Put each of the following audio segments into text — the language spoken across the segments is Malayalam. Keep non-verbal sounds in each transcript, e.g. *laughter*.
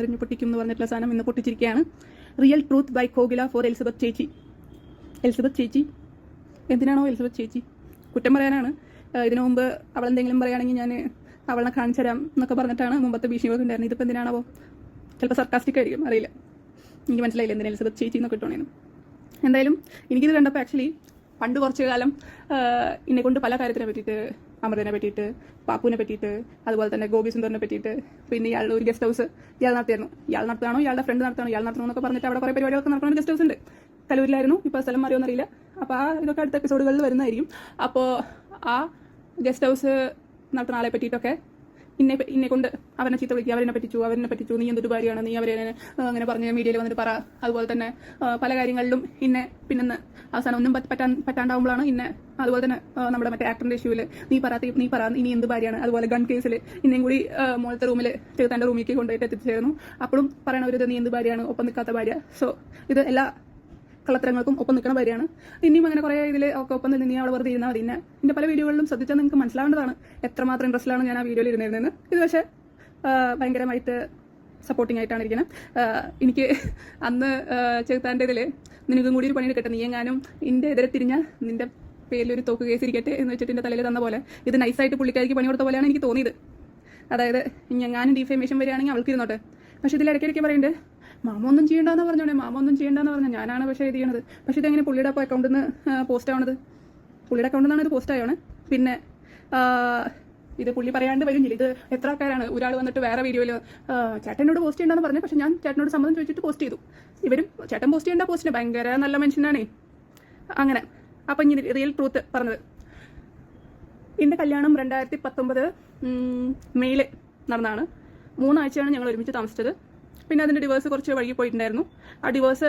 എറിഞ്ഞു പൊട്ടിക്കും എന്ന് പറഞ്ഞിട്ടുള്ള സാധനം ഇന്ന് പൊട്ടിച്ചിരിക്കുകയാണ്. Real truth by Kokila for Elizabeth ചേച്ചി എലിസബത്ത് ചേച്ചി എന്തിനാണോ എലിസബത്ത് ചേച്ചി കുറ്റം പറയാനാണ്. ഇതിനു മുമ്പ് അവൾ എന്തെങ്കിലും പറയുകയാണെങ്കിൽ ഞാൻ അവളെ കാണിച്ചു തരാം എന്നൊക്കെ പറഞ്ഞിട്ടാണ് മുമ്പത്തെ ഭീഷണികളൊക്കെ ഉണ്ടായിരുന്നത്. ഇതിപ്പോൾ എന്തിനാണോ ചിലപ്പോൾ സർക്കാസ്റ്റിക് ആയിരിക്കും അറിയില്ല. എനിക്ക് മനസ്സിലായില്ല എന്തിനാ എലിസബത്ത് ചേച്ചി എന്നൊക്കെ ഇട്ടോണേനും എന്തായാലും എനിക്കിത് കണ്ടപ്പോൾ ആക്ച്വലി പണ്ട് കുറച്ച് കാലം എന്നെ കൊണ്ട് പല കാര്യത്തിനെ പറ്റിയിട്ട് അമൃതനെ പറ്റിയിട്ട് പാപ്പുവിനെ പറ്റിയിട്ട് അതുപോലെ തന്നെ ഗോപി സുന്ദറിനെ പറ്റിയിട്ട് പിന്നെ ഇയാളുടെ ഒരു ഗസ്റ്റ് ഹൗസ് ഇയാൾ നടത്തിയായിരുന്നു. ഇയാൾ നടത്തുകയാണോ ഇയാളുടെ ഫ്രണ്ട് നടത്തണോ ഇയാൾ നടത്തണോ എന്നൊക്കെ പറഞ്ഞിട്ട് അവിടെ കുറേ പരിപാടികളൊക്കെ നടക്കുന്ന ഗസ്റ്റ് ഹൗസ് ഉണ്ട്. കലൂരിലായിരുന്നു ഇപ്പോൾ സ്ഥലം മാറിയോന്നറിയില്ല അപ്പോൾ ആ ഇതൊക്കെ അടുത്ത എപ്പിസോഡുകളിൽ വരുന്നതായിരിക്കും. അപ്പോൾ ആ ഗസ്റ്റ് ഹൗസ് നടത്തുന്ന ആളെ പറ്റിയിട്ടൊക്കെ ഇന്നെ ഇന്നെ കൊണ്ട് അവനെ ചീത്ത വിളിക്കുക അവരെ പറ്റിച്ചു അവരെ പറ്റിച്ചു നീ എന്തൊരു ഭാര്യയാണ് നീ അവരെ അങ്ങനെ പറഞ്ഞ് മീഡിയയിൽ വന്നിട്ട് പറ. അതുപോലെ തന്നെ പല കാര്യങ്ങളിലും ഇന്നെ പിന്നെ അവസാനം ഒന്നും പറ്റ- പറ്റാൻ പറ്റാണ്ടാവുമ്പോഴാണ് ഇന്നെ അതുപോലെ തന്നെ നമ്മുടെ മറ്റേ ആക്ടറിന്റെ ഇഷ്യൂവിൽ നീ പറ നീ പറ ഇനി എന്ത് ഭാര്യയാണ്? അതുപോലെ ഗൺ കേസിൽ ഇന്നേം കൂടി മോളത്തെ റൂമിൽ ചെറുത്താന്റെ റൂമിലേക്ക് കൊണ്ടുപോയിട്ട് എത്തിച്ചേർന്നു അപ്പോഴും പറയണവരിത് നീ എന്ത് ഭാര്യയാണ്? ഒപ്പം നിൽക്കാത്ത ഭാര്യ. സോ ഇത് എല്ലാ കളത്തരങ്ങൾക്കും ഒപ്പം നിൽക്കുന്ന ഭാര്യയാണ് ഇനിയും അങ്ങനെ കുറേ ഇതിൽ ഒക്കെ ഒപ്പം നിന്ന് നീ അവിടെ വെറുതെ ഇരുന്നാൽ മതി. പിന്നെ എന്റെ പല വീഡിയോകളിലും ശ്രദ്ധിച്ചാൽ നിങ്ങൾക്ക് മനസ്സിലാവേണ്ടതാണ് എത്രമാത്രം ഇൻട്രസ്റ്റിലാണ് ഞാൻ ആ വീഡിയോയിൽ ഇരുന്നിരുന്നത് ഇത് പക്ഷേ ഭയങ്കരമായിട്ട് സപ്പോർട്ടിംഗ് ആയിട്ടാണ് ഇരിക്കുന്നത് എനിക്ക് അന്ന് ചെറുത്താന്റെ ഇതിൽ നിനക്കും കൂടി ഒരു പണിയെടുക്കട്ടെ നീ എങ്ങാനും എന്റെ എതിരെ തിരിഞ്ഞാൽ നിന്റെ പേരിൽ ഒരു തോക്ക് കേസ് ഇരിക്കട്ടെ എന്ന് വെച്ചിട്ട് എന്റെ തലയിൽ തന്ന പോലെ ഇത് നൈസായിട്ട് പുള്ളിക്കാരിക്ക് പണി കൊടുത്ത പോലെയാണ് എനിക്ക് തോന്നിയത്. അതായത് ഞാനും ഡിഫേമേഷൻ വരികയാണെങ്കിൽ അവൾക്ക് ഇരുന്നോട്ടെ പക്ഷെ ഇതിൽ ഇടയ്ക്കിടയ്ക്ക് പറയുന്നുണ്ട് മാമ ഒന്നും ചെയ്യണ്ടെന്ന് പറഞ്ഞോണേ മാമ ഒന്നും ചെയ്യണ്ടെന്ന് പറഞ്ഞു ഞാനാണ് പക്ഷേ ഇത് ചെയ്യണത്. പക്ഷേ ഇതെങ്ങനെ പുള്ളിയുടെ അക്കൗണ്ടിൽ നിന്ന് പോസ്റ്റ് ആവണത്? പുള്ളിയുടെ അക്കൗണ്ടിൽ നിന്നാണ് ഇത് പോസ്റ്റ് ആവണേ പിന്നെ ഇത് പുള്ളി പറയാണ്ട് വരുന്നില്ല. ഇത് എത്ര ആൾക്കാരാണ്? ഒരാൾ വന്നിട്ട് വേറെ വീഡിയോയിൽ ചേട്ടനോട് പോസ്റ്റ് ചെയ്യണ്ടെന്ന് പറഞ്ഞു. പക്ഷെ ഞാൻ ചേട്ടനോട് സമ്മതം ചോദിച്ചിട്ട് പോസ്റ്റ് ചെയ്തു. ഇവരും ചേട്ടൻ പോസ്റ്റ് ചെയ്യേണ്ട പോസ്റ്റിന് ഭയങ്കര നല്ല മനുഷ്യനാണേ. അങ്ങനെ. അപ്പം ഇനി റിയൽ ട്രൂത്ത് പറഞ്ഞത്. എന്റെ കല്യാണം രണ്ടായിരത്തി പത്തൊമ്പത് മെയ്യിൽ നടന്നാണ്. മൂന്നാഴ്ചയാണ് ഞങ്ങൾ ഒരുമിച്ച് താമസിച്ചത്. പിന്നെ അതിന്റെ ഡിവേഴ്സ് കുറച്ച് വഴി പോയിട്ടുണ്ടായിരുന്നു. ആ ഡിവേഴ്സ്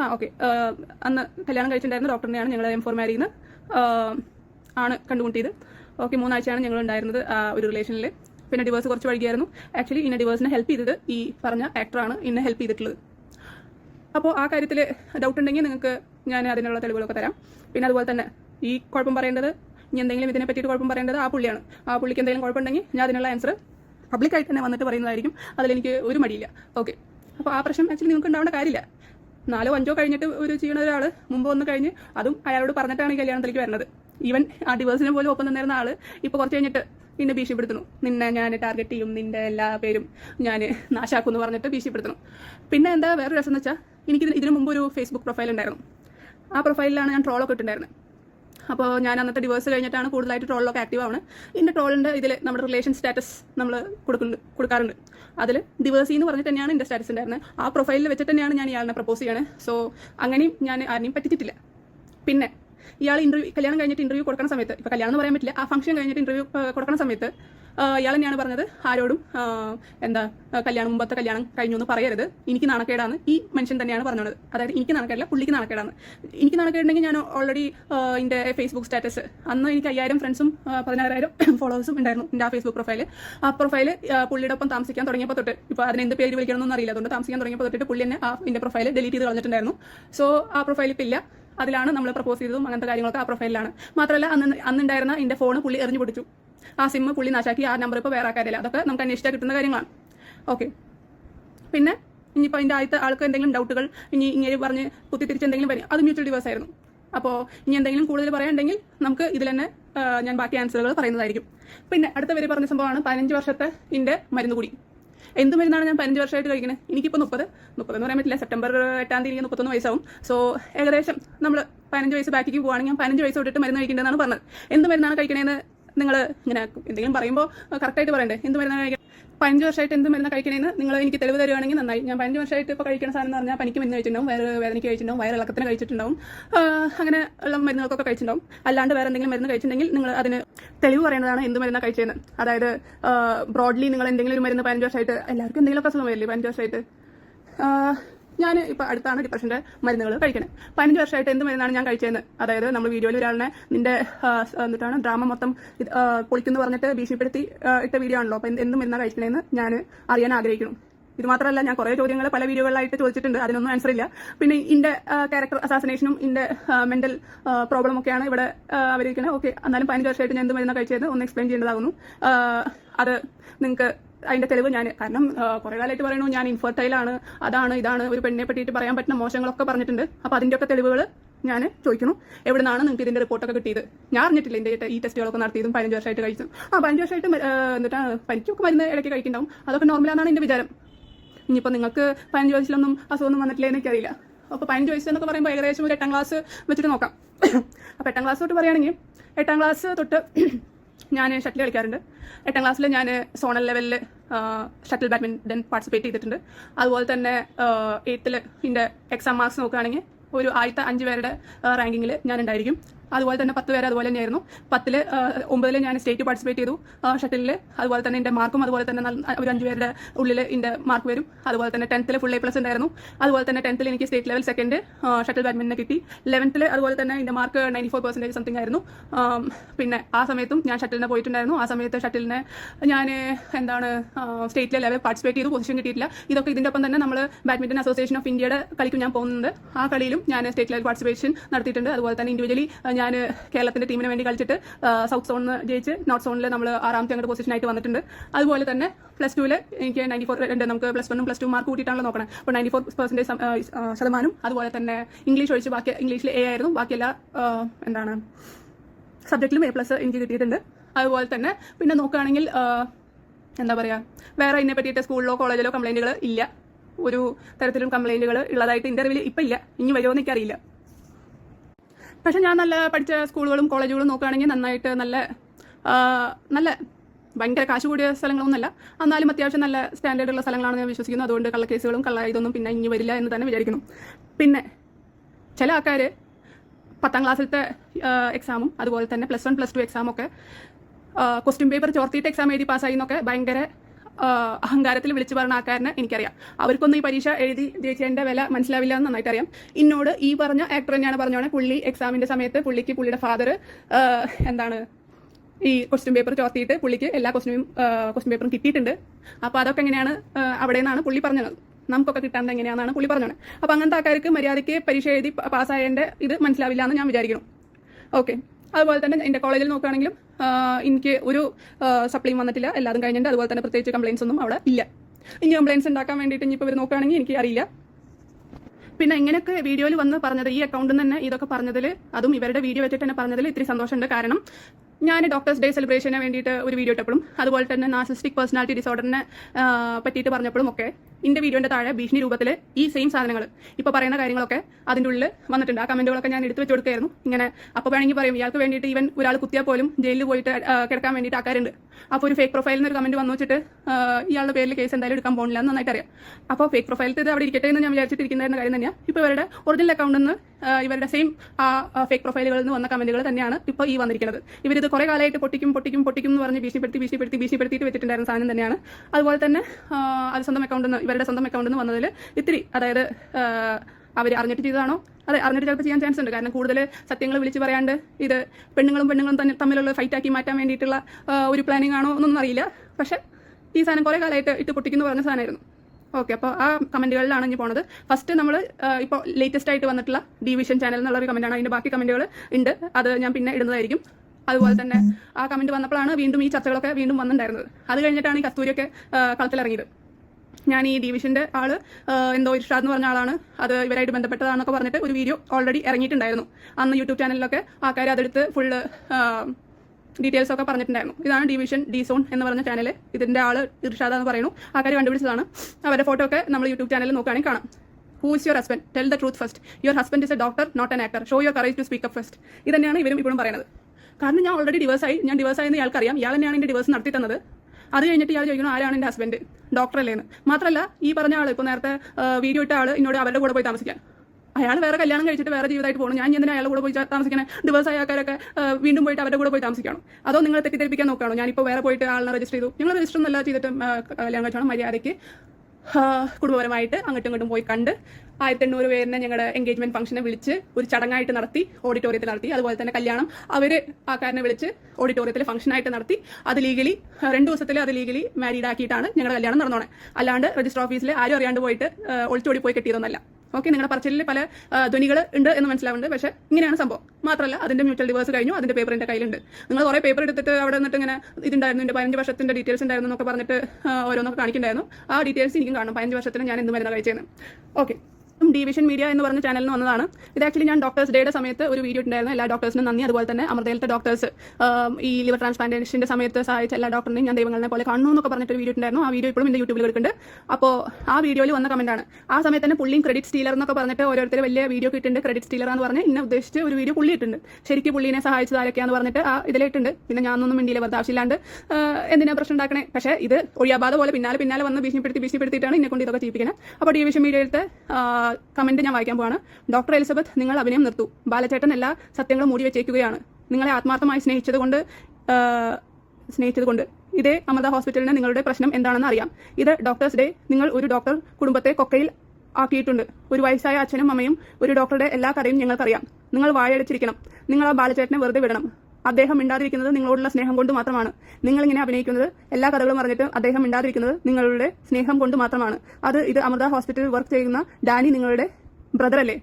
ആ ഓക്കെ അന്ന് കല്യാണം കഴിച്ചിട്ടുണ്ടായിരുന്ന ഡോക്ടറിനെയാണ് ഞങ്ങൾ എം ഫോർ മാരിന്ന് ആണ് കണ്ടുമുട്ടിയത്. ഓക്കെ മൂന്നാഴ്ചയാണ് ഞങ്ങൾ ഉണ്ടായിരുന്നത് ഒരു റിലേഷനിൽ പിന്നെ ഡിവേഴ്സ് കുറച്ച് വഴിയായിരുന്നു ആക്ച്വലി ഇന്ന ഡിവേഴ്സിനെ ഹെൽപ്പ് ചെയ്തത് ഈ പറഞ്ഞ ആക്ടറാണ് ഇന്നെ ഹെൽപ്പ് ചെയ്തിട്ടുള്ളത്. അപ്പോൾ ആ കാര്യത്തിൽ ഡൗട്ട് ഉണ്ടെങ്കിൽ നിങ്ങൾക്ക് ഞാൻ അതിനുള്ള തെളിവുകളൊക്കെ തരാം. പിന്നെ അതുപോലെ തന്നെ ഈ കുഴപ്പം പറയേണ്ടത് ഇനി എന്തെങ്കിലും ഇതിനെ പറ്റിയിട്ട് കുഴപ്പം പറയേണ്ടത് ആ പുള്ളിയാണ്. ആ പുള്ളിക്ക് എന്തെങ്കിലും കുഴപ്പമുണ്ടെങ്കിൽ ഞാൻ അതിനുള്ള ആൻസർ പബ്ലിക്കായിട്ട് തന്നെ വന്നിട്ട് പറയുന്നതായിരിക്കും. അതിലെനിക്ക് ഒരു മടിയില്ല. ഓക്കെ അപ്പോൾ ആ പ്രശ്നം ആക്ച്വലി നിങ്ങൾക്ക് ഉണ്ടാവേണ്ട കാര്യമില്ല. നാലോ അഞ്ചോ കഴിഞ്ഞിട്ട് ഒരു ചെയ്യുന്ന ഒരാൾ മുമ്പ് വന്ന് കഴിഞ്ഞ് അതും അയാളോട് പറഞ്ഞിട്ടാണ് ഈ കല്യാണത്തിലേക്ക് വരുന്നത്. ഈവൻ ആ ഡിവേഴ്സിനെ പോലും ഒപ്പം നിന്നിരുന്ന ആൾ ഇപ്പോൾ കുറച്ച് കഴിഞ്ഞിട്ട് നിന്നെ ഭീഷണിപ്പെടുത്തുന്നു. നിന്നെ ഞാൻ ടാർഗറ്റ് ചെയ്യും. നിന്റെ എല്ലാ പേരും ഞാൻ നാശാക്കും എന്ന് പറഞ്ഞിട്ട് ഭീഷണിപ്പെടുത്തുന്നു. പിന്നെ എന്താ വേറെ രസം എന്ന് വെച്ചാൽ എനിക്ക് ഇതിന് മുമ്പ് ഒരു ഫേസ്ബുക്ക് പ്രൊഫൈൽ ഉണ്ടായിരുന്നു. ആ പ്രൊഫൈലിലാണ് ഞാൻ ട്രോളൊക്കെ ഇട്ടിട്ടുണ്ടായിരുന്നത് അപ്പോൾ ഞാൻ അന്നത്തെ ഡിവേഴ്സ് കഴിഞ്ഞിട്ടാണ് കൂടുതലായിട്ട് ട്രോളിലൊക്കെ ആക്റ്റീവ് ആവുന്നത് എന്റെ ട്രോളിന്റെ ഇതിൽ നമ്മുടെ റിലേഷൻ സ്റ്റാറ്റസ് നമ്മൾ കൊടുക്കുന്നുണ്ട് കൊടുക്കാറുണ്ട്. അതിൽ ഡിവേഴ്സ് എന്ന് പറഞ്ഞിട്ട് തന്നെയാണ് എന്റെ സ്റ്റാറ്റസ് ഉണ്ടായിരുന്നത് ആ പ്രൊഫൈലിൽ വെച്ചിട്ട് തന്നെയാണ് ഞാൻ ഇയാളിനെ പ്രപ്പോസ് ചെയ്യണേ. സോ അങ്ങനെയും ഞാൻ ആരെയും പറ്റിച്ചിട്ടില്ല. പിന്നെ ഇയാൾ ഇന്റർവ്യൂ കല്യാണം കഴിഞ്ഞിട്ട് ഇന്റർവ്യൂ കൊടുക്കുന്ന സമയത്ത് ഇപ്പോൾ കല്യാണം എന്ന് പറയാൻ പറ്റില്ല ആ ഫംഗ്ഷൻ കഴിഞ്ഞിട്ട് ഇന്റർവ്യൂ കൊടുക്കുന്ന സമയത്ത് ഇയാൾ തന്നെയാണ് പറഞ്ഞത്. ആരോടും എന്താ കല്യാണം മുമ്പത്തെ കല്യാണം കഴിഞ്ഞു എന്ന് പറയരുത്. എനിക്ക് നാണക്കേടാണ്. ഈ മനുഷ്യൻ തന്നെയാണ് പറഞ്ഞത്. അതായത് എനിക്ക് നാണക്കേടില്ല പുള്ളിക്ക് നാണക്കേടാണ്. എനിക്ക് നാണക്കേടുണ്ടെങ്കിൽ ഞാൻ ഓൾറെഡി എന്റെ ഫേസ്ബുക്ക് സ്റ്റാറ്റസ് അന്ന് എനിക്ക് അയ്യായിരം ഫ്രണ്ട്സും പതിനാറായിരം ഫോളോവേഴ്സും ഉണ്ടായിരുന്നു എന്റെ ആ ഫേസ്ബുക്ക് പ്രൊഫൈൽ ആ പ്രൊഫൈൽ പുള്ളിയുടെ ഒപ്പം താമസിക്കാൻ തുടങ്ങിയപ്പോൾ തൊട്ട് ഇപ്പോൾ അതിന് എന്ത് പേര് വിളിക്കണമെന്നൊന്നും അറിയില്ല. അതുകൊണ്ട് താമസിക്കാൻ തുടങ്ങിയപ്പോൾ തൊട്ടിട്ട് പുള്ളി തന്നെ ആ എന്റെ പ്രൊഫൈൽ ഡിലീറ്റ് ചെയ്ത് കളഞ്ഞിട്ടുണ്ടായിരുന്നു. സോ ആ പ്രൊഫൈൽ ഇപ്പോൾ ഇല്ല. അതിലാണ് നമ്മൾ പ്രപ്പോസ് ചെയ്തതും അങ്ങനത്തെ കാര്യങ്ങളൊക്കെ ആ പ്രൊഫൈലിലാണ് മാത്രമല്ല അന്ന് അന്നുണ്ടായിരുന്ന എന്റെ ഫോൺ പുള്ളി എറിഞ്ഞു പൊടിച്ചു. ആ സിമ്മ് പുള്ളി നാശാക്കി ആ നമ്പർ ഇപ്പോൾ വേറെ ആക്കാരില്ല അതൊക്കെ നമുക്ക് അന്വേഷിച്ചാൽ കിട്ടുന്ന കാര്യങ്ങളാണ്. ഓക്കെ പിന്നെ ഇനിയിപ്പോൾ അതിന്റെ ആദ്യത്തെ ആൾക്ക് എന്തെങ്കിലും ഡൗട്ടുകൾ ഇനി ഇങ്ങനെ പറഞ്ഞ് കുത്തിത്തിരിച്ച് എന്തെങ്കിലും വരും അത് മ്യൂച്വൽ ഡിവേഴ്സ് ആയിരുന്നു. അപ്പോൾ ഇനി എന്തെങ്കിലും കൂടുതൽ പറയാനുണ്ടെങ്കിൽ നമുക്ക് ഇതിൽ തന്നെ ഞാൻ ബാക്കി ആൻസറുകൾ പറയുന്നതായിരിക്കും. പിന്നെ അടുത്ത വരെ പറഞ്ഞ സംഭവമാണ് പതിനഞ്ച് വർഷത്തെ ഇന്റെ മരുന്ന് കൂടി. എന്ത് മരുന്നാണ് ഞാൻ പതിനഞ്ച് വർഷമായിട്ട് കഴിക്കുന്നത് എനിക്കിപ്പോൾ മുപ്പത്. മുപ്പത് എന്ന് പറയാൻ പറ്റില്ല. സെപ്റ്റംബർ എട്ടാം തീയതി മുപ്പത്തൊന്ന് വയസ്സാവും. സോ ഏകദേശം നമ്മൾ പതിനഞ്ച് വയസ്സ് ബാക്കിക്ക് പോവുകയാണെങ്കിൽ ഞാൻ പതിനഞ്ച് വയസ്സ് തൊട്ടിട്ട് മരുന്ന് കഴിക്കേണ്ടതെന്നാണ് പറഞ്ഞത്. എന്ത് മരുന്നാണ് കഴിക്കണേന്ന് നിങ്ങൾ ഇങ്ങനെ എന്തെങ്കിലും പറയുമ്പോൾ കറക്റ്റായിട്ട് പറയണ്ടേ? എന്ത് മരുന്നാണ് കഴിക്കണം? പതിനഞ്ച് വർഷമായിട്ട് എന്ത് മരുന്ന് കഴിക്കണേന്ന് നിങ്ങൾ എനിക്ക് തെളിവ് തരുവാണെങ്കിൽ നന്നായി. ഞാൻ പതിനഞ്ച് വർഷമായിട്ട് ഇപ്പോൾ കഴിക്കുന്ന സാധനം എന്ന് പറഞ്ഞാൽ പനിക്ക് മരുന്ന് കഴിച്ചിട്ടുണ്ടാവും വയറ് വേദനയ്ക്ക് കഴിച്ചിട്ടുണ്ടാവും വയറിളക്കത്തിന് കഴിച്ചിട്ടുണ്ടാവും അങ്ങനെ ഉള്ള മരുന്നുകൾക്കൊക്കെ കഴിച്ചിട്ടുണ്ടാവും. അല്ലാണ്ട് വേറെ എന്തെങ്കിലും മരുന്ന് കഴിച്ചിട്ടുണ്ടെങ്കിൽ നിങ്ങൾ അതിന് തെളിവ് പറയുന്നതാണ് എന്ത് മരുന്നാണ് കഴിച്ചതെന്ന് അതായത് ബ്രോഡ്ലി നിങ്ങൾ എന്തെങ്കിലും ഒരു മരുന്ന് പതിനഞ്ച് വർഷമായിട്ട് എല്ലാവർക്കും എന്തെങ്കിലും അസുഖം വരില്ലേ പതിനഞ്ച് വർഷമായിട്ട് ഞാൻ ഇപ്പോൾ അടുത്താണ് ഡിപ്രഷന്റെ മരുന്നുകൾ കഴിക്കണത് പതിനഞ്ച് വർഷമായിട്ട് എന്ത് മരുന്നാണ് ഞാൻ കഴിച്ചതെന്ന് അതായത് നമ്മൾ വീഡിയോയിൽ ഒരാളിനെ നിന്റെ എന്നിട്ടാണ് ഡ്രാമ മൊത്തം പൊളിക്കുന്നു പറഞ്ഞിട്ട് ഭീഷണിപ്പെടുത്തി ഇട്ട വീഡിയോ ആണല്ലോ. അപ്പോൾ എന്ത് മരുന്നാണ് കഴിക്കണതെന്ന് ഞാൻ അറിയാൻ ആഗ്രഹിക്കുന്നു. ഇത് മാത്രമല്ല ഞാൻ കുറേ ചോദ്യങ്ങൾ പല വീഡിയോകളായിട്ട് ചോദിച്ചിട്ടുണ്ട്. അതിനൊന്നും ആൻസർ ഇല്ല. പിന്നെ ഇന്റെ ക്യാരക്ടർ അസാസിനേഷനും ഇന്റെ മെന്റൽ പ്രോബ്ലം ഒക്കെയാണ് ഇവിടെ അവരിക്കുന്നത് ഓക്കെ എന്നാലും പതിനഞ്ച് വർഷമായിട്ട് ഞാൻ എന്ത് മരുന്നാണ് കഴിച്ചത് ഒന്ന് എക്സ്പ്ലെയിൻ ചെയ്യേണ്ടതാകുന്നു. അത് നിങ്ങൾക്ക് അതിന്റെ തെളിവ് ഞാൻ കാരണം കുറെ കാലമായിട്ട് പറയണു ഞാൻ ഇൻഫെർട്ടൈലാണ് അതാണ് ഇതാണ് ഒരു പെണ്ണിനെ പറ്റിയിട്ട് പറയാൻ പറ്റുന്ന മോശങ്ങളൊക്കെ പറഞ്ഞിട്ടുണ്ട്. അപ്പോൾ അതിന്റെയൊക്കെ തെളിവുകൾ ഞാൻ ചോദിക്കുന്നു. എവിടെ നിന്നാണ് നിങ്ങൾക്ക് ഇതിന്റെ റിപ്പോർട്ടൊക്കെ കിട്ടിയത്? ഞാൻ അറിഞ്ഞിട്ടില്ല എന്റെ ഈ ടെസ്റ്റുകളൊക്കെ നടത്തിയതും പതിനഞ്ച് വർഷമായിട്ട് കഴിച്ചു ആ പതിനഞ്ച് വർഷമായിട്ട് എന്നിട്ട് പനിക്കൊക്കെ മരുന്ന് ഇടയ്ക്ക് കഴിക്കുന്നുണ്ടാവും. അതൊക്കെ നോർമലാണെന്നാണ് എന്റെ വിചാരം. ഇനിയിപ്പോൾ നിങ്ങൾക്ക് പതിനഞ്ച് വയസ്സിലൊന്നും അസുഖമൊന്നും വന്നിട്ടില്ല എനിക്കറിയില്ല അപ്പോൾ പതിനഞ്ച് വയസ്സ് എന്നൊക്കെ പറയുമ്പോൾ ഏകദേശം ഒരു എട്ടാം ക്ലാസ് വെച്ചിട്ട് നോക്കാം. *coughs* അപ്പോൾ എട്ടാം ക്ലാസ് തൊട്ട് പറയുകയാണെങ്കിൽ എട്ടാം ക്ലാസ് തൊട്ട് ഞാൻ ഷട്ടിൽ കളിക്കാറുണ്ട്. എട്ടാം ക്ലാസ്സിൽ ഞാൻ സോണൽ ലെവലിൽ ഷട്ടിൽ ബാഡ്മിന്റൺ പാർട്ടിസിപ്പേറ്റ് ചെയ്തിട്ടുണ്ട്. അതുപോലെ തന്നെ എയ്ത്തിൽ എന്റെ എക്സാം മാർക്സ് നോക്കുകയാണെങ്കിൽ ഒരു ആദ്യത്തെ അഞ്ച് പേരുടെ റാങ്കിങ്ങിൽ ഞാൻ ഉണ്ടായിരിക്കും. അതുപോലെ തന്നെ പത്ത് പേര് അതുപോലെ തന്നെയായിരുന്നു. പത്തിൽ ഒമ്പതിൽ ഞാൻ സ്റ്റേറ്റ് പാർട്ടിസിപ്പേറ്റ് ചെയ്തു. ഷട്ടിലിൽ അതുപോലെ തന്നെ എന്റെ മാർക്കും അതുപോലെ തന്നെ ഒരു അഞ്ച് പേരുടെ ഉള്ളിൽ എന്റെ മാർക്ക് വരും. അതുപോലെ തന്നെ ടെൻത്തിൽ ഫുൾ എ പ്ലസ് ഉണ്ടായിരുന്നു. അതുപോലെ തന്നെ ടെൻത്തിൽ എനിക്ക് state level second shuttle badminton കിട്ടി. ലെവൻത്തിൽ അതുപോലെ തന്നെ എന്റെ mark ninety four percentage something ആയിരുന്നു പിന്നെ ആ സമയത്തും ഞാൻ ഷട്ടിലിനെ പോയിട്ടുണ്ടായിരുന്നു. ആ സമയത്ത് ഷട്ടിലിനെ ഞാൻ എന്താണ് സ്റ്റേറ്റ് ലെവൽ പാർട്ടിസിപ്പേറ്റ് ചെയ്തു. പൊസിഷൻ കിട്ടിയിട്ടില്ല. ഇതൊക്കെ ഇതിന്റെ ഒപ്പം തന്നെ നമ്മൾ ബാഡ്മിന്റൺ അസോസിയേഷൻ ഓഫ് ഇന്ത്യയുടെ കളിക്കും ഞാൻ പോകുന്നുണ്ട്. ആ കളിയിലും ഞാൻ സ്റ്റേറ്റ് ലെവൽ പാർട്ടിസിപ്പേഷൻ നടത്തിയിട്ടുണ്ട്. അതുപോലെ തന്നെ ഇൻഡിവിജ്വലി ഞാൻ കേരളത്തിന്റെ ടീമിന് വേണ്ടി കളിച്ചിട്ട് സൗത്ത് സോണിൽ ജയിച്ച് നോർത്ത് സോണിൽ നമ്മൾ ആറാമത്തെ അങ്ങോട്ട് പൊസിഷനായിട്ട് വന്നിട്ടുണ്ട്. അതുപോലെ തന്നെ പ്ലസ് ടുവിൽ എനിക്ക് നയന്റി ഫോർ ഉണ്ട് നമുക്ക് പ്ലസ് വണ്ണും പ്ലസ് ടു മാർക്ക് കൂട്ടിയിട്ടാണല്ലോ നോക്കണം. അപ്പോൾ നയന്റി ഫോർ പെർസെന്റേജ് ശതമാനം. അതുപോലെ തന്നെ ഇംഗ്ലീഷ് ഒഴിച്ച് ബാക്കി ഇംഗ്ലീഷിൽ എ ആയിരുന്നു. ബാക്കി എല്ലാ എന്താണ് സബ്ജക്റ്റിലും എ പ്ലസ് എനിക്ക് കിട്ടിയിട്ടുണ്ട്. അതുപോലെ തന്നെ പിന്നെ നോക്കുകയാണെങ്കിൽ എന്താ പറയുക വേറെ ഇതിനെ പറ്റിയിട്ട് സ്കൂളിലോ കോളേജിലോ കംപ്ലൈന്റുകൾ ഇല്ല. ഒരു തരത്തിലും കംപ്ലൈന്റുകൾ ഉള്ളതായിട്ട് ഇന്റർവ്യൂവിൽ ഇപ്പം ഇല്ല. ഇനി വരുമോ എന്ന് എനിക്കറിയില്ല. പക്ഷെ ഞാൻ നല്ല പഠിച്ച സ്കൂളുകളും കോളേജുകളും നോക്കുകയാണെങ്കിൽ നന്നായിട്ട് നല്ല നല്ല ഭയങ്കര കാശ് കൂടിയ സ്ഥലങ്ങളൊന്നുമല്ല. എന്നാലും അത്യാവശ്യം നല്ല സ്റ്റാൻഡേർഡ് ഉള്ള സ്ഥലങ്ങളാണെന്ന് ഞാൻ വിശ്വസിക്കുന്നു അതുകൊണ്ട് കള്ളക്കേസുകളും കള്ള ഇതൊന്നും പിന്നെ ഇനി വരില്ല എന്ന് തന്നെ വിചാരിക്കുന്നു. പിന്നെ ചില ആൾക്കാർ പത്താം ക്ലാസ്സിലത്തെ എക്സാമും അതുപോലെ തന്നെ പ്ലസ് വൺ പ്ലസ് ടു എക്സാമൊക്കെ ക്വസ്റ്റ്യൻ പേപ്പർ ചോർത്തിയിട്ട് എക്സാം എഴുതി പാസ്സായി എന്നൊക്കെ ഭയങ്കര അഹങ്കാരത്തിൽ വിളിച്ചു പറഞ്ഞ ആൾക്കാരനെ എനിക്കറിയാം. അവർക്കൊന്നും ഈ പരീക്ഷ എഴുതി ജയിച്ചതിന്റെ വില മനസ്സിലാവില്ല എന്ന് നന്നായിട്ട് അറിയാം ഇന്നോട് ഈ പറഞ്ഞ ആക്ടർ തന്നെയാണ് പറഞ്ഞോണെ. പുള്ളി എക്സാമിന്റെ സമയത്ത് പുള്ളിക്ക് പുള്ളിയുടെ ഫാദർ എന്താണ് ഈ ക്വസ്റ്റ്യൻ പേപ്പർ ചോർത്തിയിട്ട് പുള്ളിക്ക് എല്ലാ ക്വസ്റ്റ്യനും ക്വസ്റ്റ്യൻ പേപ്പറും കിട്ടിയിട്ടുണ്ട്. അപ്പോൾ അതൊക്കെ എങ്ങനെയാണ് അവിടെ നിന്നാണ് പുള്ളി പറഞ്ഞത്. നമുക്കൊക്കെ കിട്ടാണ്ട് എങ്ങനെയാണെന്നാണ് പുള്ളി പറഞ്ഞത് അപ്പോൾ അങ്ങനത്തെ ആൾക്കാർക്ക് മര്യാദയ്ക്ക് പരീക്ഷ എഴുതി പ- പാസ്സായതിന്റെ ഇത് മനസ്സിലാവില്ല എന്ന് ഞാൻ വിചാരിക്കുന്നു. ഓക്കെ അതുപോലെ തന്നെ എന്റെ കോളേജിൽ നോക്കുകയാണെങ്കിലും എനിക്ക് ഒരു സപ്ലിയും വന്നിട്ടില്ല. എല്ലാതും കഴിഞ്ഞിട്ട് അതുപോലെ തന്നെ പ്രത്യേകിച്ച് കംപ്ലയിൻസ് ഒന്നും അവിടെ ഇല്ല. ഇനി കംപ്ലയിൻസ് ഉണ്ടാക്കാൻ വേണ്ടിയിട്ട് ഇനിയിപ്പോൾ ഇവർ നോക്കുകയാണെങ്കിൽ എനിക്ക് അറിയില്ല. പിന്നെ എങ്ങനെയൊക്കെ വീഡിയോയിൽ വന്ന് പറഞ്ഞത് ഈ അക്കൗണ്ടിൽ തന്നെ ഇതൊക്കെ പറഞ്ഞതിൽ അതും ഇവരുടെ വീഡിയോ വെച്ചിട്ട് തന്നെ പറഞ്ഞതിൽ ഇത്തിരി സന്തോഷമുണ്ട്. കാരണം ഞാൻ ഡോക്ടേഴ്സ് ഡേ സെലിബ്രേഷന് വേണ്ടിയിട്ട് ഒരു വീഡിയോ ഇട്ടപ്പോഴും അതുപോലെ തന്നെ നാസിസ്റ്റിക് പേഴ്സണാലിറ്റി ഡിസോർഡറിനെ പറ്റിയിട്ട് പറഞ്ഞപ്പോഴും ഒക്കെ എന്റെ വീഡിയോന്റെ താഴെ ഭീഷണി രൂപത്തിൽ ഈ സെയിം സാധനങ്ങൾ ഇപ്പോൾ പറയുന്ന കാര്യങ്ങളൊക്കെ അതിന്റെ ഉള്ളിൽ വന്നിട്ടുണ്ട്. ആ കമന്റുകളൊക്കെ ഞാൻ എടുത്തു വെച്ച് കൊടുക്കുകയായിരുന്നു ഇങ്ങനെ അപ്പോൾ വേണമെങ്കിൽ പറയും ഇയാൾക്ക് വേണ്ടിയിട്ട് ഇവൻ ഒരാൾ കുത്തിയാൽ പോലും ജയിലിൽ പോയിട്ട് കിടക്കാൻ വേണ്ടിയിട്ട് ആക്കാറുണ്ട് അപ്പോൾ ഒരു ഫേക്ക് പ്രൊഫൈലിൽ നിന്ന് ഒരു കമന്റ് വന്നു വെച്ചിട്ട് ഇയാളുടെ പേരിൽ കേസ് എന്തായാലും എടുക്കാൻ പോകുന്നില്ല എന്ന് നന്നായിട്ട് അറിയാം. അപ്പോൾ ഫേക്ക് പ്രൊഫൈലിൽ ഇത് അവിടെ ഇരിക്കട്ടെ എന്ന് ഞാൻ വിചാരിച്ചിട്ടിരിക്കുന്ന കാര്യം തന്നെയാണ് ഇപ്പോൾ ഇവരുടെ ഒറിജിനൽ അക്കൗണ്ടിൽ നിന്ന് ഇവരുടെ സെയിം ആ ഫേക്ക് പ്രൊഫൈലുകളിൽ നിന്ന് വന്ന കമന്റുകൾ തന്നെയാണ് ഇപ്പോൾ ഈ വന്നിരിക്കുന്നത്. ഇവരിത് കുറേ കാലമായിട്ട് പൊട്ടിക്കും പൊട്ടിക്കും പൊട്ടിക്കും എന്ന് പറഞ്ഞ് ഭീഷണിപ്പെടുത്തി ഭീഷണിപ്പെടുത്തി ഭീഷണിപ്പെടുത്തിയിട്ട് വെച്ചിട്ടുണ്ടായിരുന്ന സാധനം തന്നെയാണ്. അതുപോലെ തന്നെ അത് സ്വന്തം അക്കൗണ്ടിൽ നിന്ന് ഇവരുടെ സ്വന്തം അക്കൗണ്ടിൽ നിന്ന് വന്നതിൽ ഇത്തിരി അതായത് അവർ അറിഞ്ഞിട്ട് ചെയ്തതാണോ? അതെ അറിഞ്ഞിട്ട് ചിലപ്പോൾ ചെയ്യാൻ ചാൻസ് ഉണ്ട്. കാരണം കൂടുതൽ സത്യങ്ങൾ വിളിച്ച് പറയാണ്ട് ഇത് പെണ്ണുങ്ങളും പെണ്ണുങ്ങളും തന്നെ തമ്മിലുള്ള ഫൈറ്റ് ആക്കി മാറ്റാൻ വേണ്ടിയിട്ടുള്ള ഒരു പ്ലാനിങ് ആണോ എന്നൊന്നും അറിയില്ല. പക്ഷേ ഈ സാധനം കുറേ കാലമായിട്ട് ഇട്ട് പൊട്ടിക്കുന്നു പറഞ്ഞ സാധനമായിരുന്നു. ഓക്കെ അപ്പോൾ ആ കമന്റുകളിലാണ് ഇനി പോണത്. ഫസ്റ്റ് നമ്മൾ ഇപ്പോൾ ലേറ്റസ്റ്റ് ആയിട്ട് വന്നിട്ടുള്ള ഡിവിഷൻ ചാനൽ എന്നുള്ള ഒരു കമന്റാണ് അതിന്റെ ബാക്കി കമന്റുകൾ ഉണ്ട്. അത് ഞാൻ പിന്നെ ഇടുന്നതായിരിക്കും. അതുപോലെ തന്നെ ആ കമന്റ് വന്നപ്പോഴാണ് വീണ്ടും ഈ ചർച്ചകളൊക്കെ വീണ്ടും വന്നിട്ടുണ്ടായിരുന്നത്. അത് കഴിഞ്ഞിട്ടാണ് ഈ കസ്തൂരിയൊക്കെ കളത്തിലിറങ്ങിയത്. ഞാൻ ഈ ഡിവിഷന്റെ ആൾ എന്തോ ഇർഷാദ് എന്ന് പറഞ്ഞ ആളാണ്. അത് ഇവരായിട്ട് ബന്ധപ്പെട്ടതാണെന്നൊക്കെ പറഞ്ഞിട്ട് ഒരു വീഡിയോ ഓൾറെഡി ഇറങ്ങിയിട്ടുണ്ടായിരുന്നു. അന്ന് യൂട്യൂബ് ചാനലിലൊക്കെ ആൾക്കാർ അതെടുത്ത് ഫുള്ള് ഡീറ്റെയിൽസ് ഒക്കെ പറഞ്ഞിട്ടുണ്ടായിരുന്നു. ഇതാണ് ഡിവിഷൻ ഡി സോൺ എന്ന് പറഞ്ഞ ചാനൽ ഇതിന്റെ ആൾ ഇർഷാദ എന്ന് പറയുന്നു. ആൾക്കാർ കണ്ടുപിടിച്ചതാണ്. അവരുടെ ഫോട്ടോ ഒക്കെ നമ്മൾ യൂട്യൂബ് ചാനലിൽ നോക്കുകയാണെങ്കിൽ കാണാം. Who is your husband tell the truth first your husband is a doctor not an actor show your courage to speak up first ഇത് തന്നെയാണ് ഇവരും ഇപ്പോഴും പറയുന്നത്. കാരണം ഞാൻ ഓൾറെഡി ഡിവേഴ്സായി ഞാൻ ഡിവേഴ്സ് ആയെന്ന് ഇയാൾക്കറിയാം. ഇയാൾ തന്നെയാണ് എന്റെ ഡിവേഴ്സ് നടത്തി തന്നത് അത് കഴിഞ്ഞിട്ട് ഇയാൾ ചോദിക്കണം ആരാണ് എന്റെ ഹസ്ബൻഡ് ഡോക്ടറല്ലേന്ന് മാത്രമല്ല ഈ പറഞ്ഞ ആൾ ഇപ്പോൾ നേരത്തെ വീഡിയോ ഇട്ട ആൾ എന്നോട് അവരുടെ കൂടെ പോയി താമസിക്കാൻ. അയാൾ വേറെ കല്യാണം കഴിച്ചിട്ട് വേറെ ജീവിതമായിട്ട് പോകണം ഞാൻ എന്തിനാ അയാളുടെ കൂടെ പോയി താമസിക്കണേ? ദിവസമായ ആൾക്കാരൊക്കെ വീണ്ടും പോയിട്ട് അവരുടെ കൂടെ പോയി താമസിക്കണം അതോ നിങ്ങൾ തെറ്റിദ്ധരിപ്പിക്കാൻ നോക്കുകയാണോ? ഞാനിപ്പോൾ വേറെ പോയിട്ട് ആളിനെ രജിസ്റ്റർ ചെയ്തു. നിങ്ങൾ രജിസ്റ്റർ ഒന്നല്ല ചെയ്തിട്ട് കല്യാണം കഴിച്ചോണം മര്യാദയ്ക്ക്. കുടുംബപരമായിട്ട് അങ്ങോട്ടും ഇങ്ങോട്ടും പോയി കണ്ട് ആയിരത്തി എണ്ണൂറ് പേരിനെ ഞങ്ങളുടെ എൻഗേജ്മെന്റ് ഫംഗ്ഷനെ വിളിച്ച് ഒരു ചടങ്ങായിട്ട് നടത്തി ഓഡിറ്റോറിയത്തിൽ നടത്തി. അതുപോലെ തന്നെ കല്യാണം. അവർ ആൾക്കാരനെ വിളിച്ച് ഓഡിറ്റോറിയത്തിൽ ഫംഗ്ഷനായിട്ട് നടത്തി. അത് ലീഗലി രണ്ട് ദിവസത്തിൽ അത് ലീഗലി മാരീഡ് ആക്കിയിട്ടാണ് ഞങ്ങളുടെ കല്യാണം നടന്നോണേ. അല്ലാണ്ട് രജിസ്റ്റർ ഓഫീസിൽ ആരും അറിയാണ്ട് പോയിട്ട് ഒളിച്ചോടി പോയി കെട്ടിയതൊന്നല്ല. ഓക്കെ നിങ്ങളുടെ പറച്ചിലിൽ പല ധ്വനികൾ ഉണ്ട് എന്ന് മനസ്സിലാവുന്നുണ്ട്. പക്ഷേ ഇങ്ങനെയാണ് സംഭവം. മാത്രമല്ല അതിന്റെ മ്യൂച്വൽ ഡിവേഴ്സ് കഴിഞ്ഞു അതിന്റെ പേപ്പർ എന്റെ കയ്യിലുണ്ട്. നിങ്ങൾ കുറേ പേപ്പർ എടുത്തിട്ട് അവിടെ നിന്നിട്ട് ഇങ്ങനെ ഇതുണ്ടായിരുന്നു എന്റെ പതിനഞ്ച് വർഷത്തിന്റെ ഡീറ്റെയിൽസ് ഉണ്ടായിരുന്നു എന്നൊക്കെ പറഞ്ഞിട്ട് ഓരോന്നൊക്കെ കാണിക്കുന്നുണ്ടായിരുന്നു. ആ ഡീറ്റെയിൽസ് എനിക്കും കാണും പതിനഞ്ച് വർഷത്തിന് ഞാൻ എന്ത് മരുന്ന് കഴിച്ചേന്ന്. ഓക്കെ. ഡിവിഷൻ മീഡിയ എന്ന് പറഞ്ഞ ചാനലിൽ നിന്ന് വന്നതാണ്. ഇത് ആക്ച്വലി ഞാൻ ഡോക്ടേഴ്സ് ഡേയുടെ സമയത്ത് ഒരു വീഡിയോ ഉണ്ടായിരുന്നു എല്ലാ ഡോക്ടേഴ്സിനും നന്ദി. അതുപോലെ തന്നെ അമൃതയിലത്തെ ഡോക്ടേഴ്സ് ഈ ലിവർ ട്രാൻസ്പ്ലാന്റേഷന്റെ സമയത്ത് സഹായിച്ച എല്ലാ ഡോക്ടറിനെയും ഞാൻ ദൈവങ്ങളെ പോലെ കാണുന്നു എന്നൊക്കെ പറഞ്ഞിട്ട് വീഡിയോ ഉണ്ടായിരുന്നു ആ വീഡിയോ ഇപ്പോഴും എന്റെ യൂട്യൂബിൽ എടുക്കുന്നുണ്ട് അപ്പോൾ ആ വീഡിയോയിൽ വന്ന കമന്റാണ് ആ സമയത്ത് തന്നെ പുള്ളിയും ക്രെഡിറ്റ് സ്റ്റീലർ എന്നൊക്കെ പറഞ്ഞിട്ട് ഓരോരുത്തർ വലിയ വീഡിയോ കിട്ടുന്നുണ്ട് ക്രെഡിറ്റ് സ്റ്റീലർ എന്ന് പറഞ്ഞ് ഇന്ന ഉദ്ദേശിച്ച് ഒരു വീഡിയോ പുള്ളി ഇട്ടുണ്ട് ശരിക്കും പുള്ളിനെ സഹായിച്ചത് ആരൊക്കെയാന്ന് പറഞ്ഞിട്ട് ആ ഇതിലിട്ടുണ്ട് പിന്നെ ഞാനൊന്നും മിണ്ടിയില്ല വെറുതെ ആവശ്യമില്ലാണ്ട്. എന്തിനാ പ്രശ്നം ഉണ്ടാക്കണേ? പക്ഷേ ഇത് ഒഴിയാബാധ പോലെ പിന്നാലെ പിന്നാലെ വന്ന് ഭീഷണിപ്പെടുത്തി ഭീഷണിപ്പെടുത്തിയിട്ടാണ് എന്നെ കൊണ്ട് ഇതൊക്കെ ചെയ്യിപ്പിക്കുന്നത് അപ്പോൾ ഡിവിഷൻ മീഡിയയിലത്തെ കമന്റ് ഞാൻ വായിക്കാൻ പോവാണ്. ഡോക്ടർ എലിസബത്ത് നിങ്ങൾ അഭിനയം നിർത്തു. ബാലചേട്ടൻ എല്ലാ സത്യങ്ങളും മൂടി വെച്ചേക്കുകയാണ്. നിങ്ങളെ ആത്മാർത്ഥമായി സ്നേഹിച്ചതുകൊണ്ട് സ്നേഹിച്ചതുകൊണ്ട്. ഇതേ അമൃത ഹോസ്പിറ്റലിന് നിങ്ങളുടെ പ്രശ്നം എന്താണെന്ന് അറിയാം. ഇത് ഡോക്ടേഴ്സ് ഡേ. നിങ്ങൾ ഒരു ഡോക്ടർ കുടുംബത്തെ കൊക്കയിൽ ആക്കിയിട്ടുണ്ട്. ഒരു വയസ്സായ അച്ഛനും അമ്മയും ഒരു ഡോക്ടറുടെ എല്ലാ കഥയും ഞങ്ങൾക്കറിയാം. നിങ്ങൾ വായടിച്ചിരിക്കണം. നിങ്ങൾ ആ ബാലചേട്ടനെ വെറുതെ വിടണം. അദ്ദേഹം മിണ്ടാതിരിക്കുന്നത് നിങ്ങളോടുള്ള സ്നേഹം കൊണ്ട് മാത്രമാണ്. നിങ്ങൾ ഇങ്ങനെ അഭിനയിക്കുന്നത് എല്ലാ കഥകളും പറഞ്ഞിട്ട് അദ്ദേഹം മിണ്ടാതിരിക്കുന്നത് നിങ്ങളുടെ സ്നേഹം കൊണ്ട് മാത്രമാണ്. അത് ഇത് അമൃത ഹോസ്പിറ്റലിൽ വർക്ക് ചെയ്യുന്ന ഡാനി നിങ്ങളുടെ ബ്രദർ അല്ലേ?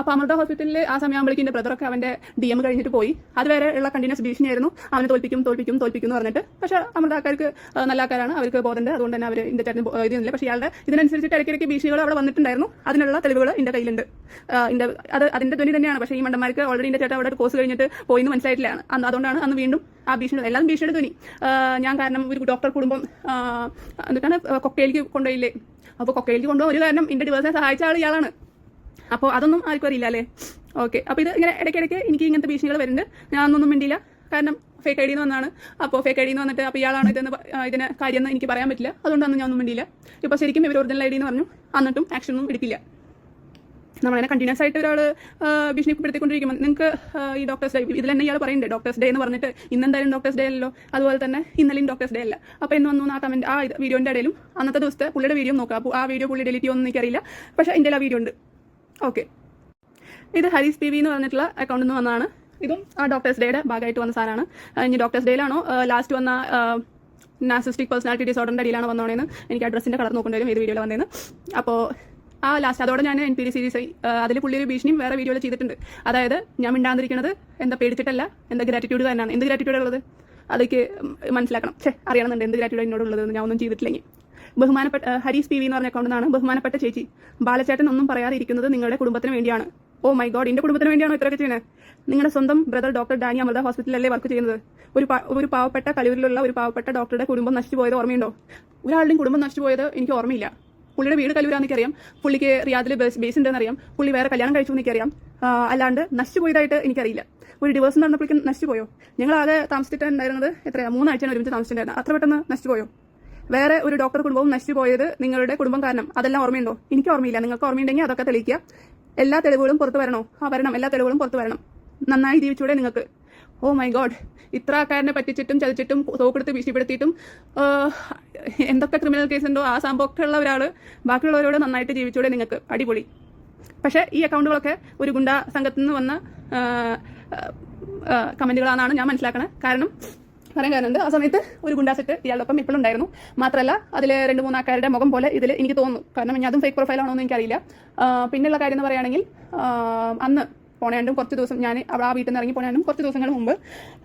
അപ്പോൾ അമൃത ഹോസ്പിറ്റലിൽ ആ സമയമാകുമ്പോഴേക്കും എന്റെ ബ്രദറൊക്കെ അവന്റെ ഡി എം കഴിഞ്ഞിട്ട് പോയി. അതുവരെ ഉള്ള കണ്ടിന്യൂസ് ഭീഷണിയായിരുന്നു. അവനെ തോൽപ്പിക്കും തോൽപ്പിക്കും തോൽപ്പിക്കും എന്ന് പറഞ്ഞിട്ട്. പക്ഷേ അമൃത ആൾക്കാർക്ക് നല്ല ആൾക്കാരാണ്. അവർക്ക് ബോധമുണ്ട്. അതുകൊണ്ട് തന്നെ അവർ ഇന്ത്യ ചേട്ടൻ ഇതില്ല പക്ഷേ ഇയാളുടെ ഇതിനനുസരിച്ചിട്ട് ഇടയ്ക്കിടയ്ക്ക് ഭീഷണികൾ അവിടെ വന്നിട്ടുണ്ടായിരുന്നു. അതിനുള്ള തെളിവുകൾ എന്റെ കയ്യിലുണ്ട്. അത് അതിന്റെ ധ്വനി തന്നെയാണ്. പക്ഷേ ഈ മണ്ടന്മാർക്ക് ഓൾറെഡി എന്റെ ചേട്ടൻ അവിടെ കോഴ്സ് കഴിഞ്ഞിട്ട് പോയി മനസ്സിലായിട്ടില്ല. അന്ന് അതുകൊണ്ടാണ് അന്ന് വീണ്ടും ആ ഭീഷണി എല്ലാം ഭീഷണിയുടെ ധ്വനി. ഞാൻ കാരണം ഒരു ഡോക്ടർ കുടുംബം എന്നിട്ടാണ് കൊക്കയിലേക്ക് കൊണ്ടുപോയില്ലേ? അപ്പോൾ കൊക്കയിലേക്ക് കൊണ്ടുപോകാൻ ഒരു കാരണം എന്റെ ഡിവേഴ്സിനെ സഹായിച്ച ആൾ ഇയാളാണ്. അപ്പോൾ അതൊന്നും ആർക്കും അറിയില്ല അല്ലേ? ഓക്കെ അപ്പോൾ ഇത് ഇങ്ങനെ ഇടയ്ക്കിടയ്ക്ക് എനിക്ക് ഇങ്ങനത്തെ ഭീഷണികൾ വരുന്നുണ്ട്. ഒന്നും മിണ്ടിയില്ല. കാരണം ഫേക്ക് ഐ വന്നാണ്. അപ്പോൾ ഫേക്ക് ഐ ഡിന്ന് വന്നിട്ട് അപ്പോൾ ഇയാളാണ് ഇതെന്ന് ഇതിന് കാര്യം എന്ന് എനിക്ക് പറയാൻ പറ്റില്ല. അതുകൊണ്ടാണ് ഞാൻ ഒന്നും മിണ്ടിയില്ല. ഇപ്പോൾ ശരിക്കും ഇവർ ഒറിജിനൽ ഐ പറഞ്ഞു. എന്നിട്ടും ആക്ഷനൊന്നും എടുക്കില്ല. നമ്മളതിനെ കണ്ടിന്യൂസ് ആയിട്ട് ഒരാൾ ഭീഷണിപ്പെടുത്തിക്കൊണ്ടിരിക്കുമ്പോൾ നിങ്ങൾക്ക് ഈ ഡോക്ടേഴ്സ് ഡേ ഇതിൽ തന്നെ ഇയാൾ പറയുന്നുണ്ട് ഡോക്ടേഴ്സ് ഡേ എന്ന് പറഞ്ഞിട്ട് ഇന്നെന്തായാലും ഡോക്ടേഴ്സ് ഡേ അല്ലല്ലോ. അതുപോലെ തന്നെ ഇന്നലെയും ഡോക്ടേഴ്സ് ഡേ അല്ല. അപ്പോൾ എന്ന് വന്നു ആ കമന്റ് ആ വീഡിയോന്റെ ഇടയിലും അന്നത്തെ ദിവസത്തെ പുള്ളിയുടെ വീഡിയോ നോക്കുക അപ്പോൾ ആ വീഡിയോ പുള്ളി ഡിലീറ്റ് ചെയ്യുമെന്ന് എനിക്കറിയില്ല. പക്ഷേ എന്റെ ആ വീഡിയോ ഉണ്ട്. ഓക്കെ ഇത് ഹരീസ് പി വി എന്ന് പറഞ്ഞിട്ടുള്ള അക്കൗണ്ടിൽ നിന്ന് വന്നതാണ്. ഇതും ആ ഡോക്ടേഴ്സ് ഡേയുടെ ഭാഗമായിട്ട് വന്ന സാധനമാണ് ഇനി ഡോക്ടേഴ്സ് ഡേയിലാണോ ലാസ്റ്റ് വന്ന നാസിസ്റ്റിക് പേഴ്സണാലിറ്റി ഡിസോർഡറിന്റെ അടിയിലാണ് വന്നോണേന്ന് എനിക്ക് അഡ്രസ്സിന്റെ കളർ നോക്കേണ്ടി വരും ഏത് വീഡിയോയിൽ വന്നേന്ന്. അപ്പോൾ ആ ലാസ്റ്റ് അതോടെ ഞാൻ എൻ പി ഡി സീരീസ് അതിൽ പുള്ളി ഒരു ഭീഷണിയും വേറെ വീഡിയോയിൽ ചെയ്തിട്ടുണ്ട്. അതായത് ഞാൻ മിണ്ടാതിരിക്കുന്നത് എന്താ പേടിച്ചിട്ടല്ല എന്താ ഗ്രാറ്റിറ്റ്യൂഡ് തന്നെയാണ് എന്ത് ഗ്രാറ്റിറ്റ്യൂഡ് ഉള്ളത് അതൊക്കെ മനസ്സിലാക്കണം. ഛേ അറിയണമെന്നുണ്ട്. എന്ത് ഗ്രാറ്റിറ്റ്യൂഡ് എന്നോടുള്ളത് ഞാൻ ഒന്നും ചെയ്തിട്ടില്ലെങ്കിൽ ബഹുമാനപ്പെട്ട ഹരീസ് പി വി എന്ന് പറഞ്ഞ അക്കൗണ്ടിൽ നിന്നാണ് ബഹുമാനപ്പെട്ട ചേച്ചി. ബാലചേട്ടൻ ഒന്നും പറയാതെ ഇരിക്കുന്നത് നിങ്ങളുടെ കുടുംബത്തിന് വേണ്ടിയാണ്. ഓ മൈ ഗോഡ് എന്റെ കുടുംബത്തിന് വേണ്ടിയാണോ ഇത്രയൊക്കെ ചെയ്യുന്നത്? നിങ്ങളുടെ സ്വന്തം ബ്രദർ ഡോക്ടർ ഡാനി അമൃത ഹോസ്പിറ്റലല്ലേ വർക്ക് ചെയ്യുന്നത്? ഒരു ഒരു പാവപ്പെട്ട കലൂരിലുള്ള ഒരു പാവപ്പെട്ട ഡോക്ടറുടെ കുടുംബം നശിച്ചു പോയത് ഓർമ്മയുണ്ടോ? ഒരാളുടെയും കുടുംബം നശിച്ചു പോയത് എനിക്ക് ഓർമ്മയില്ല. പുള്ളിയുടെ വീട് കലൂരാന്ന് അറിയാം പുള്ളിക്ക് റിയാദിൽ ബേസ് ഉണ്ടെന്ന് അറിയാം പുള്ളി വേറെ കല്യാണം കഴിച്ചു എനിക്കറിയാം. അല്ലാണ്ട് നശിച്ചു പോയതായിട്ട് എനിക്കറിയില്ല. ഒരു ഡിവോഴ്സ് നടന്നപ്പോഴേക്കും നശിച്ചു പോയോ? ഞങ്ങൾ ആകെ താമസിച്ചിട്ടുണ്ടായിരുന്നത് എത്രയാണ് മൂന്നാഴ്ചയാണ് ഒരുമിച്ച് താമസിച്ചിട്ടുണ്ടായിരുന്നത്. അത്ര പെട്ടെന്ന് നശിച്ചു പോയോ? വേറെ ഒരു ഡോക്ടർ കുടുംബവും നശിച്ചു പോയത് നിങ്ങളുടെ കുടുംബം കാരണം. അതെല്ലാം ഓർമ്മയുണ്ടോ? എനിക്ക് ഓർമ്മയില്ല. നിങ്ങൾക്ക് ഓർമ്മയുണ്ടെങ്കിൽ അതൊക്കെ തെളിയിക്കുക. എല്ലാ തെളിവുകളും പുറത്തു വരണോ? ആ വരണം. എല്ലാ തെളിവുകളും പുറത്തു വരണം. നന്നായി ജീവിച്ചൂടെ നിങ്ങൾക്ക്. Oh my God. ഇത്ര ആൾക്കാരനെ പറ്റിച്ചിട്ടും ചതിച്ചിട്ടും തോക്കെടുത്ത് ഭീഷണിപ്പെടുത്തിയിട്ടും എന്തൊക്കെ ക്രിമിനൽ കേസ് ഉണ്ടോ ആ സംഭവമൊക്കെ ഉള്ള ഒരാൾ ബാക്കിയുള്ളവരോട് നന്നായിട്ട് ജീവിച്ചൂടെ നിങ്ങൾക്ക്. അടിപൊളി. പക്ഷേ ഈ അക്കൗണ്ടുകളൊക്കെ ഒരു ഗുണ്ട സംഘത്തിൽ നിന്ന് വന്ന കമന്റുകളാണെന്നാണ് ഞാൻ മനസ്സിലാക്കണേ. കാരണം പറയാൻ കാരണമുണ്ട് ആ സമയത്ത് ഒരു ഗുണ്ടാസെറ്റ് ഇയാളുടെ ഒപ്പം ഇപ്പോഴും ഉണ്ടായിരുന്നു മാത്രമല്ല അതിൽ രണ്ട് മൂന്ന് ആൾക്കാരുടെ മുഖം പോലെ ഇതിൽ എനിക്ക് തോന്നുന്നു. കാരണം ഞാൻ അതും ഫേക്ക് പ്രൊഫൈലാണോ എന്ന് എനിക്കറിയില്ല. പിന്നെയുള്ള കാര്യം എന്ന് പറയുകയാണെങ്കിൽ അന്ന് പോണേണ്ടും കുറച്ച് ദിവസം ഞാൻ അവിടെ ആ വീട്ടിൽ നിന്ന് ഇറങ്ങി പോണേണ്ടും കുറച്ച് ദിവസങ്ങൾ മുമ്പ്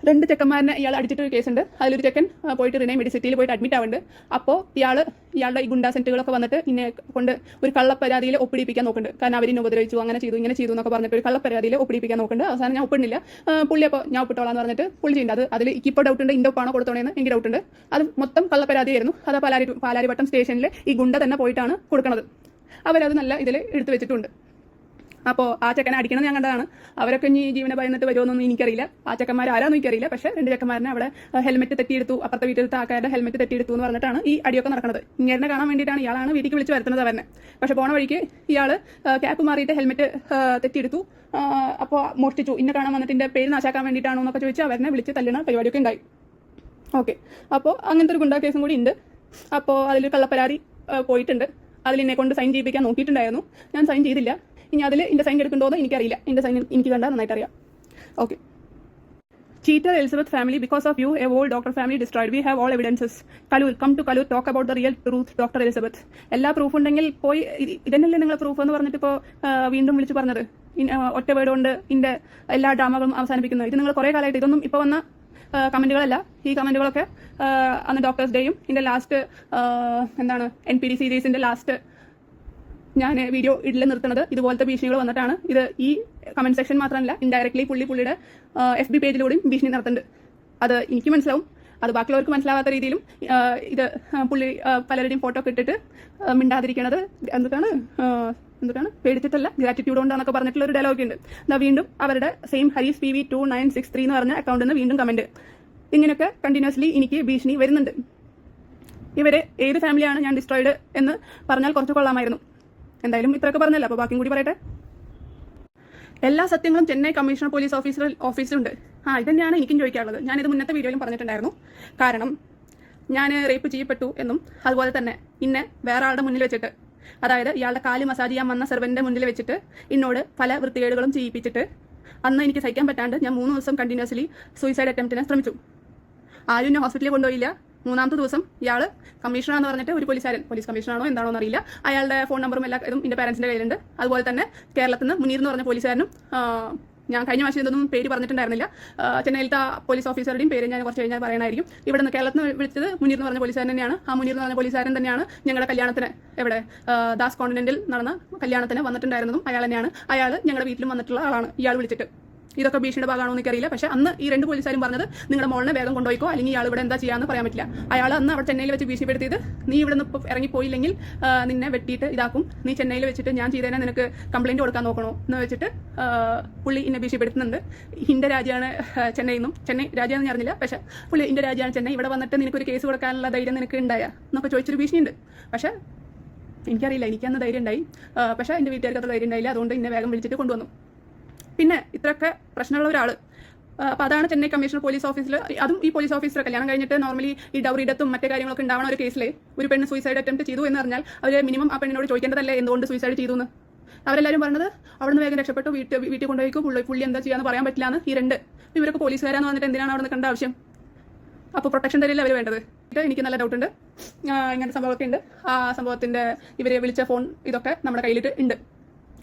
രണ്ട് ചെക്കന്മാരനെ ഇയാൾ അടിച്ചിട്ട് ഒരു കേസുണ്ട്. അതിലൊരു ചെക്കൻ പോയിട്ട് റിനെ മെഡിസിറ്റിയിൽ പോയിട്ട് അഡ്മിറ്റ് ആവുന്നുണ്ട്. അപ്പോൾ ഇയാൾ ഇയാളുടെ ഈ ഗുണ്ടാ സെന്റുകളൊക്കെ വന്നിട്ട് ഇന്നെ കൊണ്ട് ഒരു കള്ളപ്പരാതിയിൽ ഒപ്പിടിപ്പിക്കാൻ നോക്കുന്നുണ്ട്. കാരണം അവരിനെ ഉപദ്രവിച്ചു അങ്ങനെ ചെയ്തു ഇങ്ങനെ ചെയ്തു എന്നൊക്കെ പറഞ്ഞിട്ട് ഒരു കള്ളപ്പരാതിയിൽ ഒപ്പിടിപ്പിക്കാൻ നോക്കുന്നുണ്ട്. അവസാനം ഞാൻ ഒപ്പിടുന്നില്ല. പുള്ളി അപ്പോൾ ഞാൻ ഒപ്പിട്ടോളാന്ന് പറഞ്ഞിട്ട് പുള്ളി അത് അതിൽ ഇപ്പോൾ ഡൗട്ട് ഉണ്ട്. ഇന്റെ ഒപ്പാണോ കൊടുത്തോണേന്ന് എനിക്ക് ഡൗട്ട് ഉണ്ട്. അത് മൊത്തം കള്ളപ്പരാതിയായിരുന്നു. അത് പാലാരി പാലാരിവട്ടം സ്റ്റേഷനിൽ ഈ ഗുണ്ട തന്നെ പോയിട്ടാണ് കൊടുക്കുന്നത് അവരത് നല്ല ഇതിൽ എടുത്തു വെച്ചിട്ടുണ്ട്. അപ്പോൾ ആ ചെക്കനെ അടിക്കണം ഞാൻ കണ്ടതാണ്. അവരൊക്കെ ഇനി ജീവനെ ഭയന്നിട്ട് വരുമെന്നൊന്നും എനിക്കറിയില്ല. ആ ചെക്കന്മാർ ആരാന്നും എനിക്കറിയില്ല. പക്ഷേ രണ്ട് ചെക്കന്മാരനെ അവിടെ ഹെൽമെറ്റ് തെറ്റിയെടുത്തു. അപ്പുറത്തെ വീട്ടിലത്തെ ആൾക്കാരുടെ ഹെൽമെറ്റ് തെറ്റിയെടുത്തു എന്ന് പറഞ്ഞിട്ടാണ് ഈ അടിയൊക്കെ നടക്കുന്നത്. ഇങ്ങനെ കാണാൻ വേണ്ടിയിട്ടാണ് ഇയാളാണ് വീട്ടിലേക്ക് വിളിച്ച് വരുത്തുന്നത് അവരെ പക്ഷേ പോണ വഴിക്ക് ഇയാൾ ക്യാപ്പ് മാറിയിട്ട് ഹെൽമെറ്റ് തെറ്റിയെടുത്തു. അപ്പോൾ മോഷ്ടിച്ചു. ഇന്നെ കാണാൻ വന്നിട്ട് എന്റെ പേര് നാശാക്കാൻ വേണ്ടിയിട്ടാണോ എന്നൊക്കെ ചോദിച്ചാൽ അവരെ വിളിച്ച് തല്ലണ പരിപാടിയൊക്കെ ഉണ്ടായി. ഓക്കെ. അപ്പോൾ അങ്ങനത്തെ ഒരു ഗുണ്ടാ കേസും കൂടി ഉണ്ട്. അപ്പോൾ അതിൽ കള്ളപ്പരാതി പോയിട്ടുണ്ട്. അതിൽ എന്നെ കൊണ്ട് സൈൻ ചെയ്യിപ്പിക്കാൻ നോക്കിയിട്ടുണ്ടായിരുന്നു. ഞാൻ സൈൻ ചെയ്തില്ല. ഇനി അതിൽ ഇന്റെ സൈൻ എന്ന് എനിക്കറിയില്ല. എന്റെ സൈൻ എനിക്ക് കണ്ടാൽ നന്നായിട്ട് അറിയാം okay cheater Elizabeth family because of you a whole doctor family destroyed. We have all evidences. Kaloor come to Kaloor talk about the real truth doctor Elizabeth എല്ലാ പ്രൂഫ് ഉണ്ടെങ്കിൽ പോയി ഇതന്നെയല്ലേ നിങ്ങൾ പ്രൂഫ് എന്ന് പറഞ്ഞിട്ട് ഇപ്പോൾ വീണ്ടും വിളിച്ചു പറഞ്ഞത്. ഒറ്റ വേർഡ് കൊണ്ട് ഇന്റെ എല്ലാ ഡ്രാമകളും അവസാനിപ്പിക്കുന്നത്. ഇത് നിങ്ങൾ കുറേ കാലമായിട്ട് ഇതൊന്നും ഇപ്പോൾ വന്ന കമന്റുകളല്ല. ഈ കമന്റുകളൊക്കെ അന്ന് ഡോക്ടേഴ്സ് ഡേയും ഇതിന്റെ ലാസ്റ്റ് എന്താണ് എൻ പി ഡി സീരീസിന്റെ ലാസ്റ്റ് ഞാൻ വീഡിയോ ഇടൽ നിർത്തുന്നത്. ഇതുപോലത്തെ ഭീഷണികൾ വന്നിട്ടാണ്. ഇത് ഈ കമന്റ് സെക്ഷൻ മാത്രമല്ല ഇൻഡയറക്ട്ലി പുള്ളി പുള്ളിയുടെ എഫ് ബി പേജിലൂടെയും ഭീഷണി നടത്തുന്നുണ്ട്. അത് എനിക്ക് മനസ്സിലാവും. അത് ബാക്കിയുള്ളവർക്ക് മനസ്സിലാവാത്ത രീതിയിലും ഇത് പുള്ളി പലരുടെയും ഫോട്ടോ ഒക്കെ ഇട്ടിട്ട് മിണ്ടാതിരിക്കണത് എന്തൊക്കെയാണ് എന്തൊക്കെയാണ്? പേടിച്ചിട്ടല്ല ഗ്രാറ്റിറ്റ്യൂഡ് കൊണ്ടാന്നൊക്കെ പറഞ്ഞിട്ടുള്ള ഒരു ഡയലോഗ് ഉണ്ട്. എന്നാൽ വീണ്ടും അവരുടെ same Harees P V two nine six three എന്ന് പറഞ്ഞ അക്കൗണ്ടിൽ നിന്ന് വീണ്ടും കമന്റ് ഇങ്ങനെയൊക്കെ കണ്ടിന്യൂസ്ലി എനിക്ക് ഭീഷണി വരുന്നുണ്ട്. ഇവരെ ഏത് ഫാമിലിയാണ് ഞാൻ ഡിസ്ട്രോയിഡ് എന്ന് പറഞ്ഞാൽ കുറച്ച് കൊള്ളാമായിരുന്നു. എന്തായാലും ഇത്രയൊക്കെ പറഞ്ഞല്ലോ അപ്പോൾ ബാക്കിയും കൂടി പറയട്ടെ. എല്ലാ സത്യങ്ങളും ചെന്നൈ കമ്മീഷണർ പോലീസ് ഓഫീസർ ഓഫീസിലുണ്ട് ആ ഇതന്നെയാണ് എനിക്കും ചോദിക്കാനുള്ളത്. ഞാനിത് മുന്നത്തെ വീഡിയോയിലും പറഞ്ഞിട്ടുണ്ടായിരുന്നു. കാരണം ഞാൻ റേപ്പ് ചെയ്യപ്പെട്ടു എന്നും അതുപോലെ തന്നെ ഇന്നെ വേറെ ആളുടെ മുന്നിൽ വെച്ചിട്ട് അതായത് ഇയാളുടെ കാൽ മസാജ് ചെയ്യാൻ വന്ന സെർവന്റെ മുന്നിൽ വെച്ചിട്ട് എന്നോട് പല വൃത്തികേടുകളും ചെയ്യിപ്പിച്ചിട്ട് അന്ന് എനിക്ക് സഹിക്കാൻ പറ്റാണ്ട് ഞാൻ മൂന്ന് ദിവസം കണ്ടിന്യൂസ്ലി സൂയിസൈഡ് അറ്റംപ്റ്റിനെ ശ്രമിച്ചു. ആരും എന്നെ ഹോസ്പിറ്റലിൽ കൊണ്ടുപോയില്ല. മൂന്നാമത്തെ ദിവസം ഇയാൾ കമ്മീഷണർ പറഞ്ഞിട്ട് ഒരു പോലീസുകാരൻ പോലീസ് കമ്മീഷണറാണോ എന്താണോ എന്നറിയില്ല. അയാളുടെ ഫോൺ നമ്പറും എല്ലാ ഇതും എന്റെ പാരൻസിന്റെ കയ്യിലുണ്ട്. അതുപോലെ തന്നെ കേരളത്തിൽ നിന്ന് മുനീർ എന്ന് പറഞ്ഞ പോലീസുകാരനും ഞാൻ കഴിഞ്ഞ മാസം ഇതൊന്നും പേര് പറഞ്ഞിട്ടുണ്ടായിരുന്നില്ല. ചെന്നൈയിലത്തെ പോലീസ് ഓഫീസറുടെയും പേര് ഞാൻ കുറച്ച് കഴിഞ്ഞാൽ പറയണമായിരിക്കും ഇവിടെ നിന്ന് കേരളത്തിൽ നിന്ന് വിളിച്ചത് മുനീർ എന്ന് പറഞ്ഞ പോലീസുകാരൻ തന്നെയാണ്. ആ മുനീർ എന്ന് പറഞ്ഞ പോലീസുകാരൻ തന്നെയാണ് ഞങ്ങളുടെ കല്യാണത്തിന് എവിടെ ദാസ് കോണ്ടിനെന്റിൽ നടന്ന കല്യാണത്തിന് വന്നിട്ടുണ്ടായിരുന്നതും അയാൾ തന്നെയാണ്. അയാൾ ഞങ്ങളുടെ വീട്ടിലും വന്നിട്ടുള്ള ആളാണ്. ഇയാൾ വിളിച്ചിട്ട്. ഇതൊക്കെ ഭീഷണിയുടെ ഭാഗമാണോ എനിക്കറിയില്ല. പക്ഷേ അന്ന് ഈ രണ്ട് പോലീസുകാരും പറഞ്ഞത് നിങ്ങളുടെ മോളിനെ വേഗം കൊണ്ടുപോയിക്കോ അല്ലെങ്കിൽ ഇയാൾ ഇവിടെ എന്താ ചെയ്യാന്ന് പറയാൻ പറ്റില്ല. അയാൾ അന്ന് അവിടെ ചെന്നൈയിൽ വെച്ച് ഭീഷണിപ്പെടുത്തിയത് നീ ഇവിടെ നിന്ന് ഇറങ്ങിപ്പോയില്ലെങ്കിൽ നിന്നെ വെട്ടിയിട്ട് ഇതാക്കും. നീ ചെന്നൈയിൽ വെച്ചിട്ട് ഞാൻ ചെയ്തതിനെ നിനക്ക് കംപ്ലൈന്റ് കൊടുക്കാൻ നോക്കണോ? എന്ന് വെച്ചിട്ട് പുള്ളി എന്നെ ഭീഷണിപ്പെടുത്തുന്നുണ്ട്. ഇന്റെ രാജ്യമാണ് ചെന്നൈ നിന്നും. ചെന്നൈ രാജ്യമെന്ന് ഞാൻ അറിഞ്ഞില്ല. പക്ഷേ പുള്ളി ഇന്റെ രാജ്യമാണ് ചെന്നൈ. ഇവിടെ വന്നിട്ട് നിനക്കൊരു കേസ് കൊടുക്കാനുള്ള ധൈര്യം നിനക്ക് ഉണ്ടായ? എന്നൊക്കെ ചോദിച്ചൊരു ഭീഷണിയുണ്ട്. പക്ഷേ എനിക്കറിയില്ല. എനിക്കന്ന് ധൈര്യം ഉണ്ടായി. പക്ഷേ എന്റെ വീട്ടുകാർക്ക് അത്ര ധൈര്യം ഉണ്ടായില്ല. അതുകൊണ്ട് എന്നെ വേഗം വിളിച്ചിട്ട് കൊണ്ടുവന്നു. പിന്നെ ഇത്രയൊക്കെ പ്രശ്നമുള്ള ഒരാൾ അപ്പോൾ അതാണ് ചെന്നൈ കമ്മീഷണർ പോലീസ് ഓഫീസിൽ അതും ഈ പോലീസ് ഓഫീസർ കല്യാണം കഴിഞ്ഞിട്ട് നോർമലി ഈ ഡൗറി ഡെത്തും മറ്റു കാര്യങ്ങളൊക്കെ ഉണ്ടാവുന്ന ഒരു കേസിൽ ഒരു പെണ്ണ് സൂയിസൈഡ് അറ്റംപ്റ്റ് ചെയ്തു എന്ന് പറഞ്ഞാൽ അവർ മിനിമം ആ പെണ്ണിനോട് ചോദിക്കേണ്ടതല്ലേ എന്തുകൊണ്ട് സൂയിസൈഡ് ചെയ്തു എന്ന്? അവരെല്ലാവരും പറഞ്ഞത് അവിടുന്ന് വേഗം രക്ഷപ്പെട്ടു വീട്ടിൽ വീട്ടിൽ കൊണ്ടുപോയിക്കും പുള്ളി പുള്ളി എന്താ ചെയ്യാന്ന് പറയാൻ പറ്റില്ല എന്ന് ഈ രണ്ട്. ഇവരൊക്കെ പോലീസുകാരാന്ന് പറഞ്ഞിട്ട് എന്തിനാണ് അവിടെ കണ്ട ആവശ്യം? അപ്പോൾ പ്രൊട്ടക്ഷൻ തരില്ല അവർ വേണ്ടത്? എനിക്ക് നല്ല ഡൗട്ട് ഉണ്ട്. ഇങ്ങനത്തെ സംഭവമൊക്കെ ഉണ്ട്. ആ സംഭവത്തിന്റെ ഇവരെ വിളിച്ച ഫോൺ ഇതൊക്കെ നമ്മുടെ കയ്യിലിട്ട് ഉണ്ട്.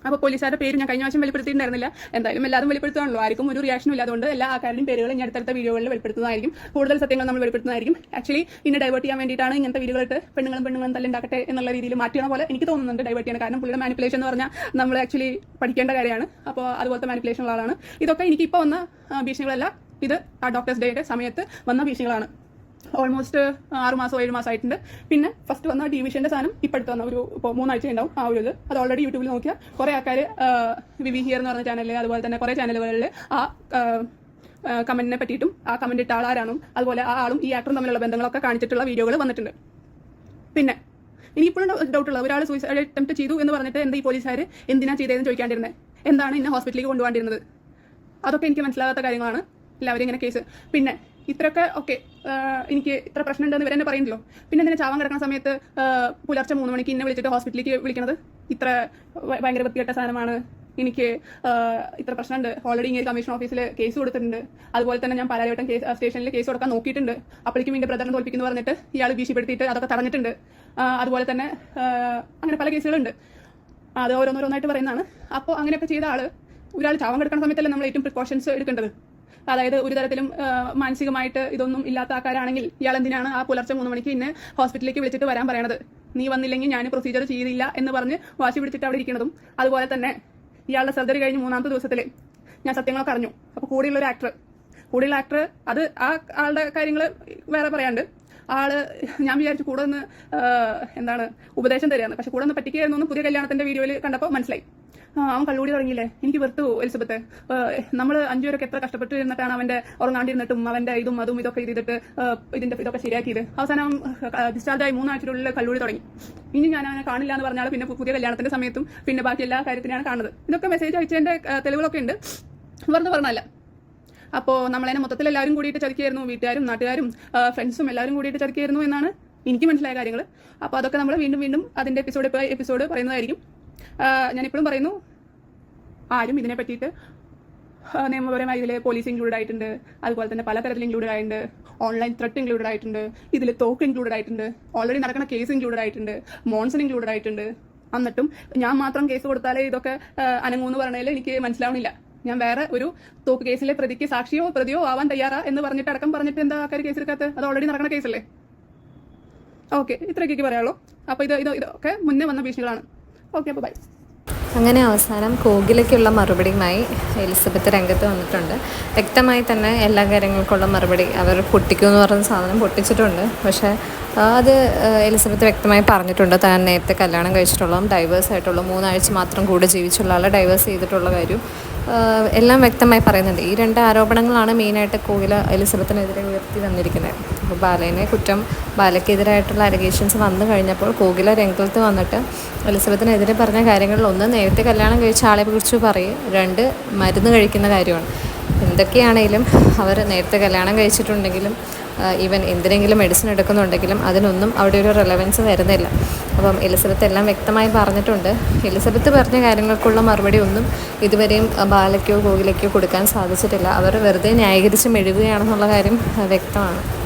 അപ്പോൾ പോലീസുകാരുടെ പേര് ഞാൻ കഴിഞ്ഞ പ്രാവശ്യം വെളിപ്പെടുത്തിയിട്ടുണ്ടായിരുന്നില്ല. എന്തായാലും എല്ലാവരും വെളിപ്പെടുത്തുകയാണല്ലോ. ആർക്കും ഒരു റിയാക്ഷനും ഇല്ലാതുകൊണ്ട് എല്ലാ ആൾക്കാരുടെയും പേരുകൾ ഇനി അടുത്തടുത്ത വീഡിയോകളിൽ വെളിപ്പെടുത്തുന്നതായിരിക്കും. കൂടുതൽ സത്യങ്ങൾ നമ്മൾ വെളിപ്പെടുത്തുന്നതായിരിക്കും. ആക്ച്വലി ഇന്ന് ഡൈവേർട്ട് ചെയ്യാൻ വേണ്ടിയിട്ടാണ് ഇങ്ങനത്തെ വീഡിയോകളിട്ട് പെണ്ണുങ്ങളും പെണ്ണുങ്ങളും തല്ലുണ്ടാക്കട്ടെ എന്നുള്ള രീതിയിൽ മാറ്റിയണ പോലെ എനിക്ക് തോന്നുന്നുണ്ട് ഡൈവേർട്ട് ചെയ്യാൻ കാരണം പുള്ളിയുടെ മാനിപ്പുലേഷൻ എന്ന് പറഞ്ഞാൽ നമ്മൾ ആക്ച്വലി പഠിക്കേണ്ട കാര്യമാണ്. അപ്പോൾ അതുപോലത്തെ മാനിപ്പുലേഷൻ ഉള്ള ആളാണ്. ഇതൊക്കെ എനിക്ക് ഇപ്പോൾ വന്ന ഭീഷണികളല്ല. ഇത് ആ ഡോക്ടേഴ്സ് ഡേയുടെ സമയത്ത് വന്ന ഭീഷണികളാണ്. ഓൾമോസ്റ്റ് ആറ് മാസം ഏഴ് മാസം ആയിട്ടുണ്ട്. പിന്നെ ഫസ്റ്റ് വന്ന ഡിവിഷന്റെ സാധനം ഇപ്പോഴത്തെ വന്ന ഒരു ഇപ്പോൾ മൂന്നാഴ്ച ഉണ്ടാവും ആ ഒരു ഇത്. അത് ഓൾറെഡി യൂട്യൂബിൽ നോക്കിയാൽ കുറേ ആൾക്കാർ വിവി ഹിയർ എന്ന് പറഞ്ഞ ചാനലിൽ അതുപോലെ തന്നെ കുറേ ചാനലുകളിൽ ആ കമന്റിനെ പറ്റിയിട്ടും ആ കമന്റ് ഇട്ട ആളാരാണും അതുപോലെ ആ ആളും ഈ ആക്ടറും തമ്മിലുള്ള ബന്ധങ്ങളൊക്കെ കാണിച്ചിട്ടുള്ള വീഡിയോകൾ വന്നിട്ടുണ്ട്. പിന്നെ ഇനിയിപ്പോഴും ഡൗട്ട് ഉള്ളത് ഒരാൾ സൂയിസൈഡ് അറ്റംപ്റ്റ് ചെയ്തു എന്ന് പറഞ്ഞിട്ട് എന്താ ഈ പോലീസുകാർ എന്തിനാ ചെയ്തതെന്ന് ചോദിക്കാണ്ടിരുന്നത് എന്താണ് ഇന്നെ ഹോസ്പിറ്റലിലേക്ക് കൊണ്ടുപോകാണ്ടിരുന്നത്? അതൊക്കെ എനിക്ക് മനസ്സിലാകാത്ത കാര്യങ്ങളാണ്. എല്ലാവരും ഇങ്ങനെ കേസ് പിന്നെ ഇത്രയൊക്കെ ഓക്കെ എനിക്ക് ഇത്ര പ്രശ്നം ഉണ്ടെന്ന് ഇവരെന്നെ പറയുന്നല്ലോ പിന്നെ എന്തിനാ ചാവാൻ കിടക്കുന്ന സമയത്ത് പുലർച്ചെ മൂന്ന് മണിക്ക് ഇന്നെ വിളിച്ചിട്ട് ഹോസ്പിറ്റലിലേക്ക് വിളിക്കണത്? ഇത്ര ഭയങ്കര വൃത്തികെട്ട സാധനമാണ്. എനിക്ക് ഇത്ര പ്രശ്നമുണ്ട്. ഓൾറെഡി ഇങ്ങനെ കമ്മീഷൻ ഓഫീസിൽ കേസ് കൊടുത്തിട്ടുണ്ട്. അതുപോലെ തന്നെ ഞാൻ പാലാരിവട്ടം കേസ് സ്റ്റേഷനിൽ കേസ് കൊടുക്കാൻ നോക്കിയിട്ടുണ്ട്. അപ്പോഴേക്കും എന്റെ ബ്രദറിനെ തോൽപ്പിക്കുന്നു പറഞ്ഞിട്ട് ഇയാൾ ഭീഷണിപ്പെടുത്തിയിട്ട് അതൊക്കെ തടഞ്ഞിട്ടുണ്ട്. അതുപോലെ തന്നെ അങ്ങനെ പല കേസുകളുണ്ട്. അത് ഓരോന്നോരോന്നായിട്ട് പറയുന്നതാണ്. അപ്പോൾ അങ്ങനെയൊക്കെ ചെയ്ത ആൾ ഒരാൾ ചാവം കിടക്കുന്ന സമയത്തല്ലേ നമ്മൾ ഏറ്റവും പ്രിക്കോഷൻസ് എടുക്കേണ്ടത്? അതായത് ഒരു തരത്തിലും മാനസികമായിട്ട് ഇതൊന്നും ഇല്ലാത്ത ആൾക്കാരാണെങ്കിൽ ഇയാൾ എന്തിനാണ് ആ പുലർച്ചെ മൂന്ന് മണിക്ക് ഇന്നെ ഹോസ്പിറ്റലിലേക്ക് വിളിച്ചിട്ട് വരാൻ പറയണത്? നീ വന്നില്ലെങ്കിൽ ഞാൻ പ്രൊസീജിയർ ചെയ്തില്ല എന്ന് പറഞ്ഞ് വാശി പിടിച്ചിട്ട് അവിടെ ഇരിക്കുന്നതും അതുപോലെ തന്നെ ഇയാളുടെ സർജറി കഴിഞ്ഞ് മൂന്നാമത്തെ ദിവസത്തിൽ ഞാൻ സത്യങ്ങളൊക്കെ അറിഞ്ഞു. അപ്പോൾ കൂടെയുള്ള ഒരു ആക്ടർ കൂടെയുള്ള ആക്ടർ അത് ആ ആളുടെ കാര്യങ്ങൾ വേറെ പറയാണ്ട്. ആൾ ഞാൻ വിചാരിച്ചു കൂടെ ഒന്ന് എന്താണ് ഉപദേശം തരികയാണ് പക്ഷെ കൂടെ ഒന്ന് പറ്റിക്കുകയായിരുന്നു പുതിയ കല്യാണത്തിന്റെ വീഡിയോയിൽ കണ്ടപ്പോൾ മനസ്സിലായി. അവൻ കള്ളുകൂടി തുടങ്ങിയില്ലേ? എനിക്ക് വെറുത്തു എലിസബത്ത്. നമ്മൾ അഞ്ചുപേരൊക്കെ എത്ര കഷ്ടപ്പെട്ട് ഇരുന്നിട്ടാണ് അവന്റെ ഉറങ്ങാണ്ടിരുന്നിട്ടും അവന്റെ ഇതും അതും ഇതൊക്കെ ചെയ്തിട്ട് ഇതിന്റെ ഇതൊക്കെ ശരിയാക്കിയത്. അവസാനം ഡിസ്ചാർജ് ആയി മൂന്നാഴ്ചയുടെ കള്ളുകൂടി തുടങ്ങി. ഇനി ഞാൻ അവനെ കാണില്ല എന്ന് പറഞ്ഞാൽ പിന്നെ പുതിയ കല്യാണത്തിന്റെ സമയത്തും പിന്നെ ബാക്കി എല്ലാ കാര്യത്തിനാണ് കാണുന്നത്. ഇതൊക്കെ മെസ്സേജ് അയച്ചതിന്റെ തെളിവുകളൊക്കെ ഉണ്ട്. വെറുതെ പറഞ്ഞല്ല അപ്പോൾ നമ്മളതിനെ മൊത്തത്തിൽ എല്ലാവരും കൂടിയിട്ട് ചതിക്കായിരുന്നു വീട്ടുകാരും നാട്ടുകാരും ഫ്രണ്ട്സും എല്ലാവരും കൂടിയിട്ട് ചതിക്കായിരുന്നു എന്നാണ് എനിക്ക് മനസ്സിലായ കാര്യങ്ങൾ അപ്പോൾ അതൊക്കെ നമ്മൾ വീണ്ടും വീണ്ടും അതിന്റെ എപ്പിസോഡ് എപ്പിസോഡ് പറയുന്നതായിരിക്കും. ആ, ഞാനിപ്പോഴും പറയുന്നു ആരും ഇതിനെ പറ്റിയിട്ട് നിയമപരമായി ഇതിൽ പോലീസ് ഇൻക്ലൂഡ് ആയിട്ടുണ്ട് അതുപോലെ തന്നെ പല തരത്തിൽ ഇൻക്ലൂഡ് ആയിട്ടുണ്ട് ഓൺലൈൻ ത്രെട്ട് ഇൻക്ലൂഡ് ആയിട്ടുണ്ട് ഇതിൽ തോക്ക് ഇൻക്ലൂഡ് ആയിട്ടുണ്ട് ഓൾറെഡി നടക്കുന്ന കേസ് ഇൻക്ലൂഡ് ആയിട്ടുണ്ട് മോൺസൺ ഇൻക്ലൂഡ് ആയിട്ടുണ്ട്. എന്നിട്ടും ഞാൻ മാത്രം കേസ് കൊടുത്താലേ ഇതൊക്കെ അനങ്ങൂന്ന് പറഞ്ഞാൽ എനിക്ക് മനസ്സിലാവണില്ല. ഞാൻ വേറെ ഒരു തോക്ക് കേസിലെ പ്രതിക്ക് സാക്ഷിയോ പ്രതിയോ ആവാൻ തയ്യാറാ എന്ന് പറഞ്ഞിട്ട് അടക്കം പറഞ്ഞിട്ട് എന്താ ആൾക്കാർ കേസ് എടുക്കാത്തത് അത് ഓൾറെഡി നടക്കുന്ന കേസല്ലേ ഓക്കെ ഇത്രയൊക്കെ പറയാനുള്ളൂ. അപ്പോൾ ഇത് ഇത് ഇതൊക്കെ മുന്നേ വന്ന ഭീഷണികളാണ്. ഓക്കെ അപ്പോൾ ബൈ. അങ്ങനെ അവസാനം കോഗിലേക്കുള്ള മറുപടിയുമായി എലിസബത്ത് രംഗത്ത് വന്നിട്ടുണ്ട്. വ്യക്തമായി തന്നെ എല്ലാ കാര്യങ്ങൾക്കുള്ള മറുപടി അവർ പൊട്ടിക്കും എന്ന് പറഞ്ഞ സാധനം പൊട്ടിച്ചിട്ടുണ്ട്. പക്ഷേ അത് എലിസബത്ത് വ്യക്തമായി പറഞ്ഞിട്ടുണ്ട്. താൻ നേരത്തെ കല്യാണം കഴിച്ചിട്ടുള്ളതും ഡൈവേഴ്സ് ആയിട്ടുള്ള മൂന്നാഴ്ച മാത്രം കൂടെ ജീവിച്ചുള്ള ആളെ ഡൈവേഴ്സ് ചെയ്തിട്ടുള്ള കാര്യം എല്ലാം വ്യക്തമായി പറയുന്നുണ്ട്. ഈ രണ്ട് ആരോപണങ്ങളാണ് മെയിനായിട്ട് കോകില എലിസബത്തിനെതിരെ ഉയർത്തി വന്നിരിക്കുന്നത്. ബാലേനെ കുറ്റം ബാലയ്ക്കെതിരായിട്ടുള്ള അലഗേഷൻസ് വന്നു കഴിഞ്ഞപ്പോൾ കോകില രംഗത്ത് വന്നിട്ട് എലിസബത്തിനെതിരെ പറഞ്ഞ കാര്യങ്ങളിൽ ഒന്ന് നേരത്തെ കല്യാണം കഴിച്ച ആളെ കുറിച്ച് പറയും രണ്ട് മരുന്ന് കഴിക്കുന്ന കാര്യമാണ്. എന്തൊക്കെയാണെങ്കിലും അവർ നേരത്തെ കല്യാണം കഴിച്ചിട്ടുണ്ടെങ്കിലും ഈവൻ എന്തിനെങ്കിലും മെഡിസിൻ എടുക്കുന്നുണ്ടെങ്കിലും അതിനൊന്നും അവിടെ ഒരു റെലവൻസ് വരുന്നില്ല. അപ്പം എലിസബത്ത് എല്ലാം വ്യക്തമായി പറഞ്ഞിട്ടുണ്ട്. എലിസബത്ത് പറഞ്ഞ കാര്യങ്ങൾക്കുള്ള മറുപടി ഒന്നും ഇതുവരെയും ബാലയ്ക്കോ കോകിലയ്ക്കോ കൊടുക്കാൻ സാധിച്ചിട്ടില്ല. അവർ വെറുതെ ന്യായീകരിച്ച് മെഴുകുകയാണെന്നുള്ള കാര്യം വ്യക്തമാണ്.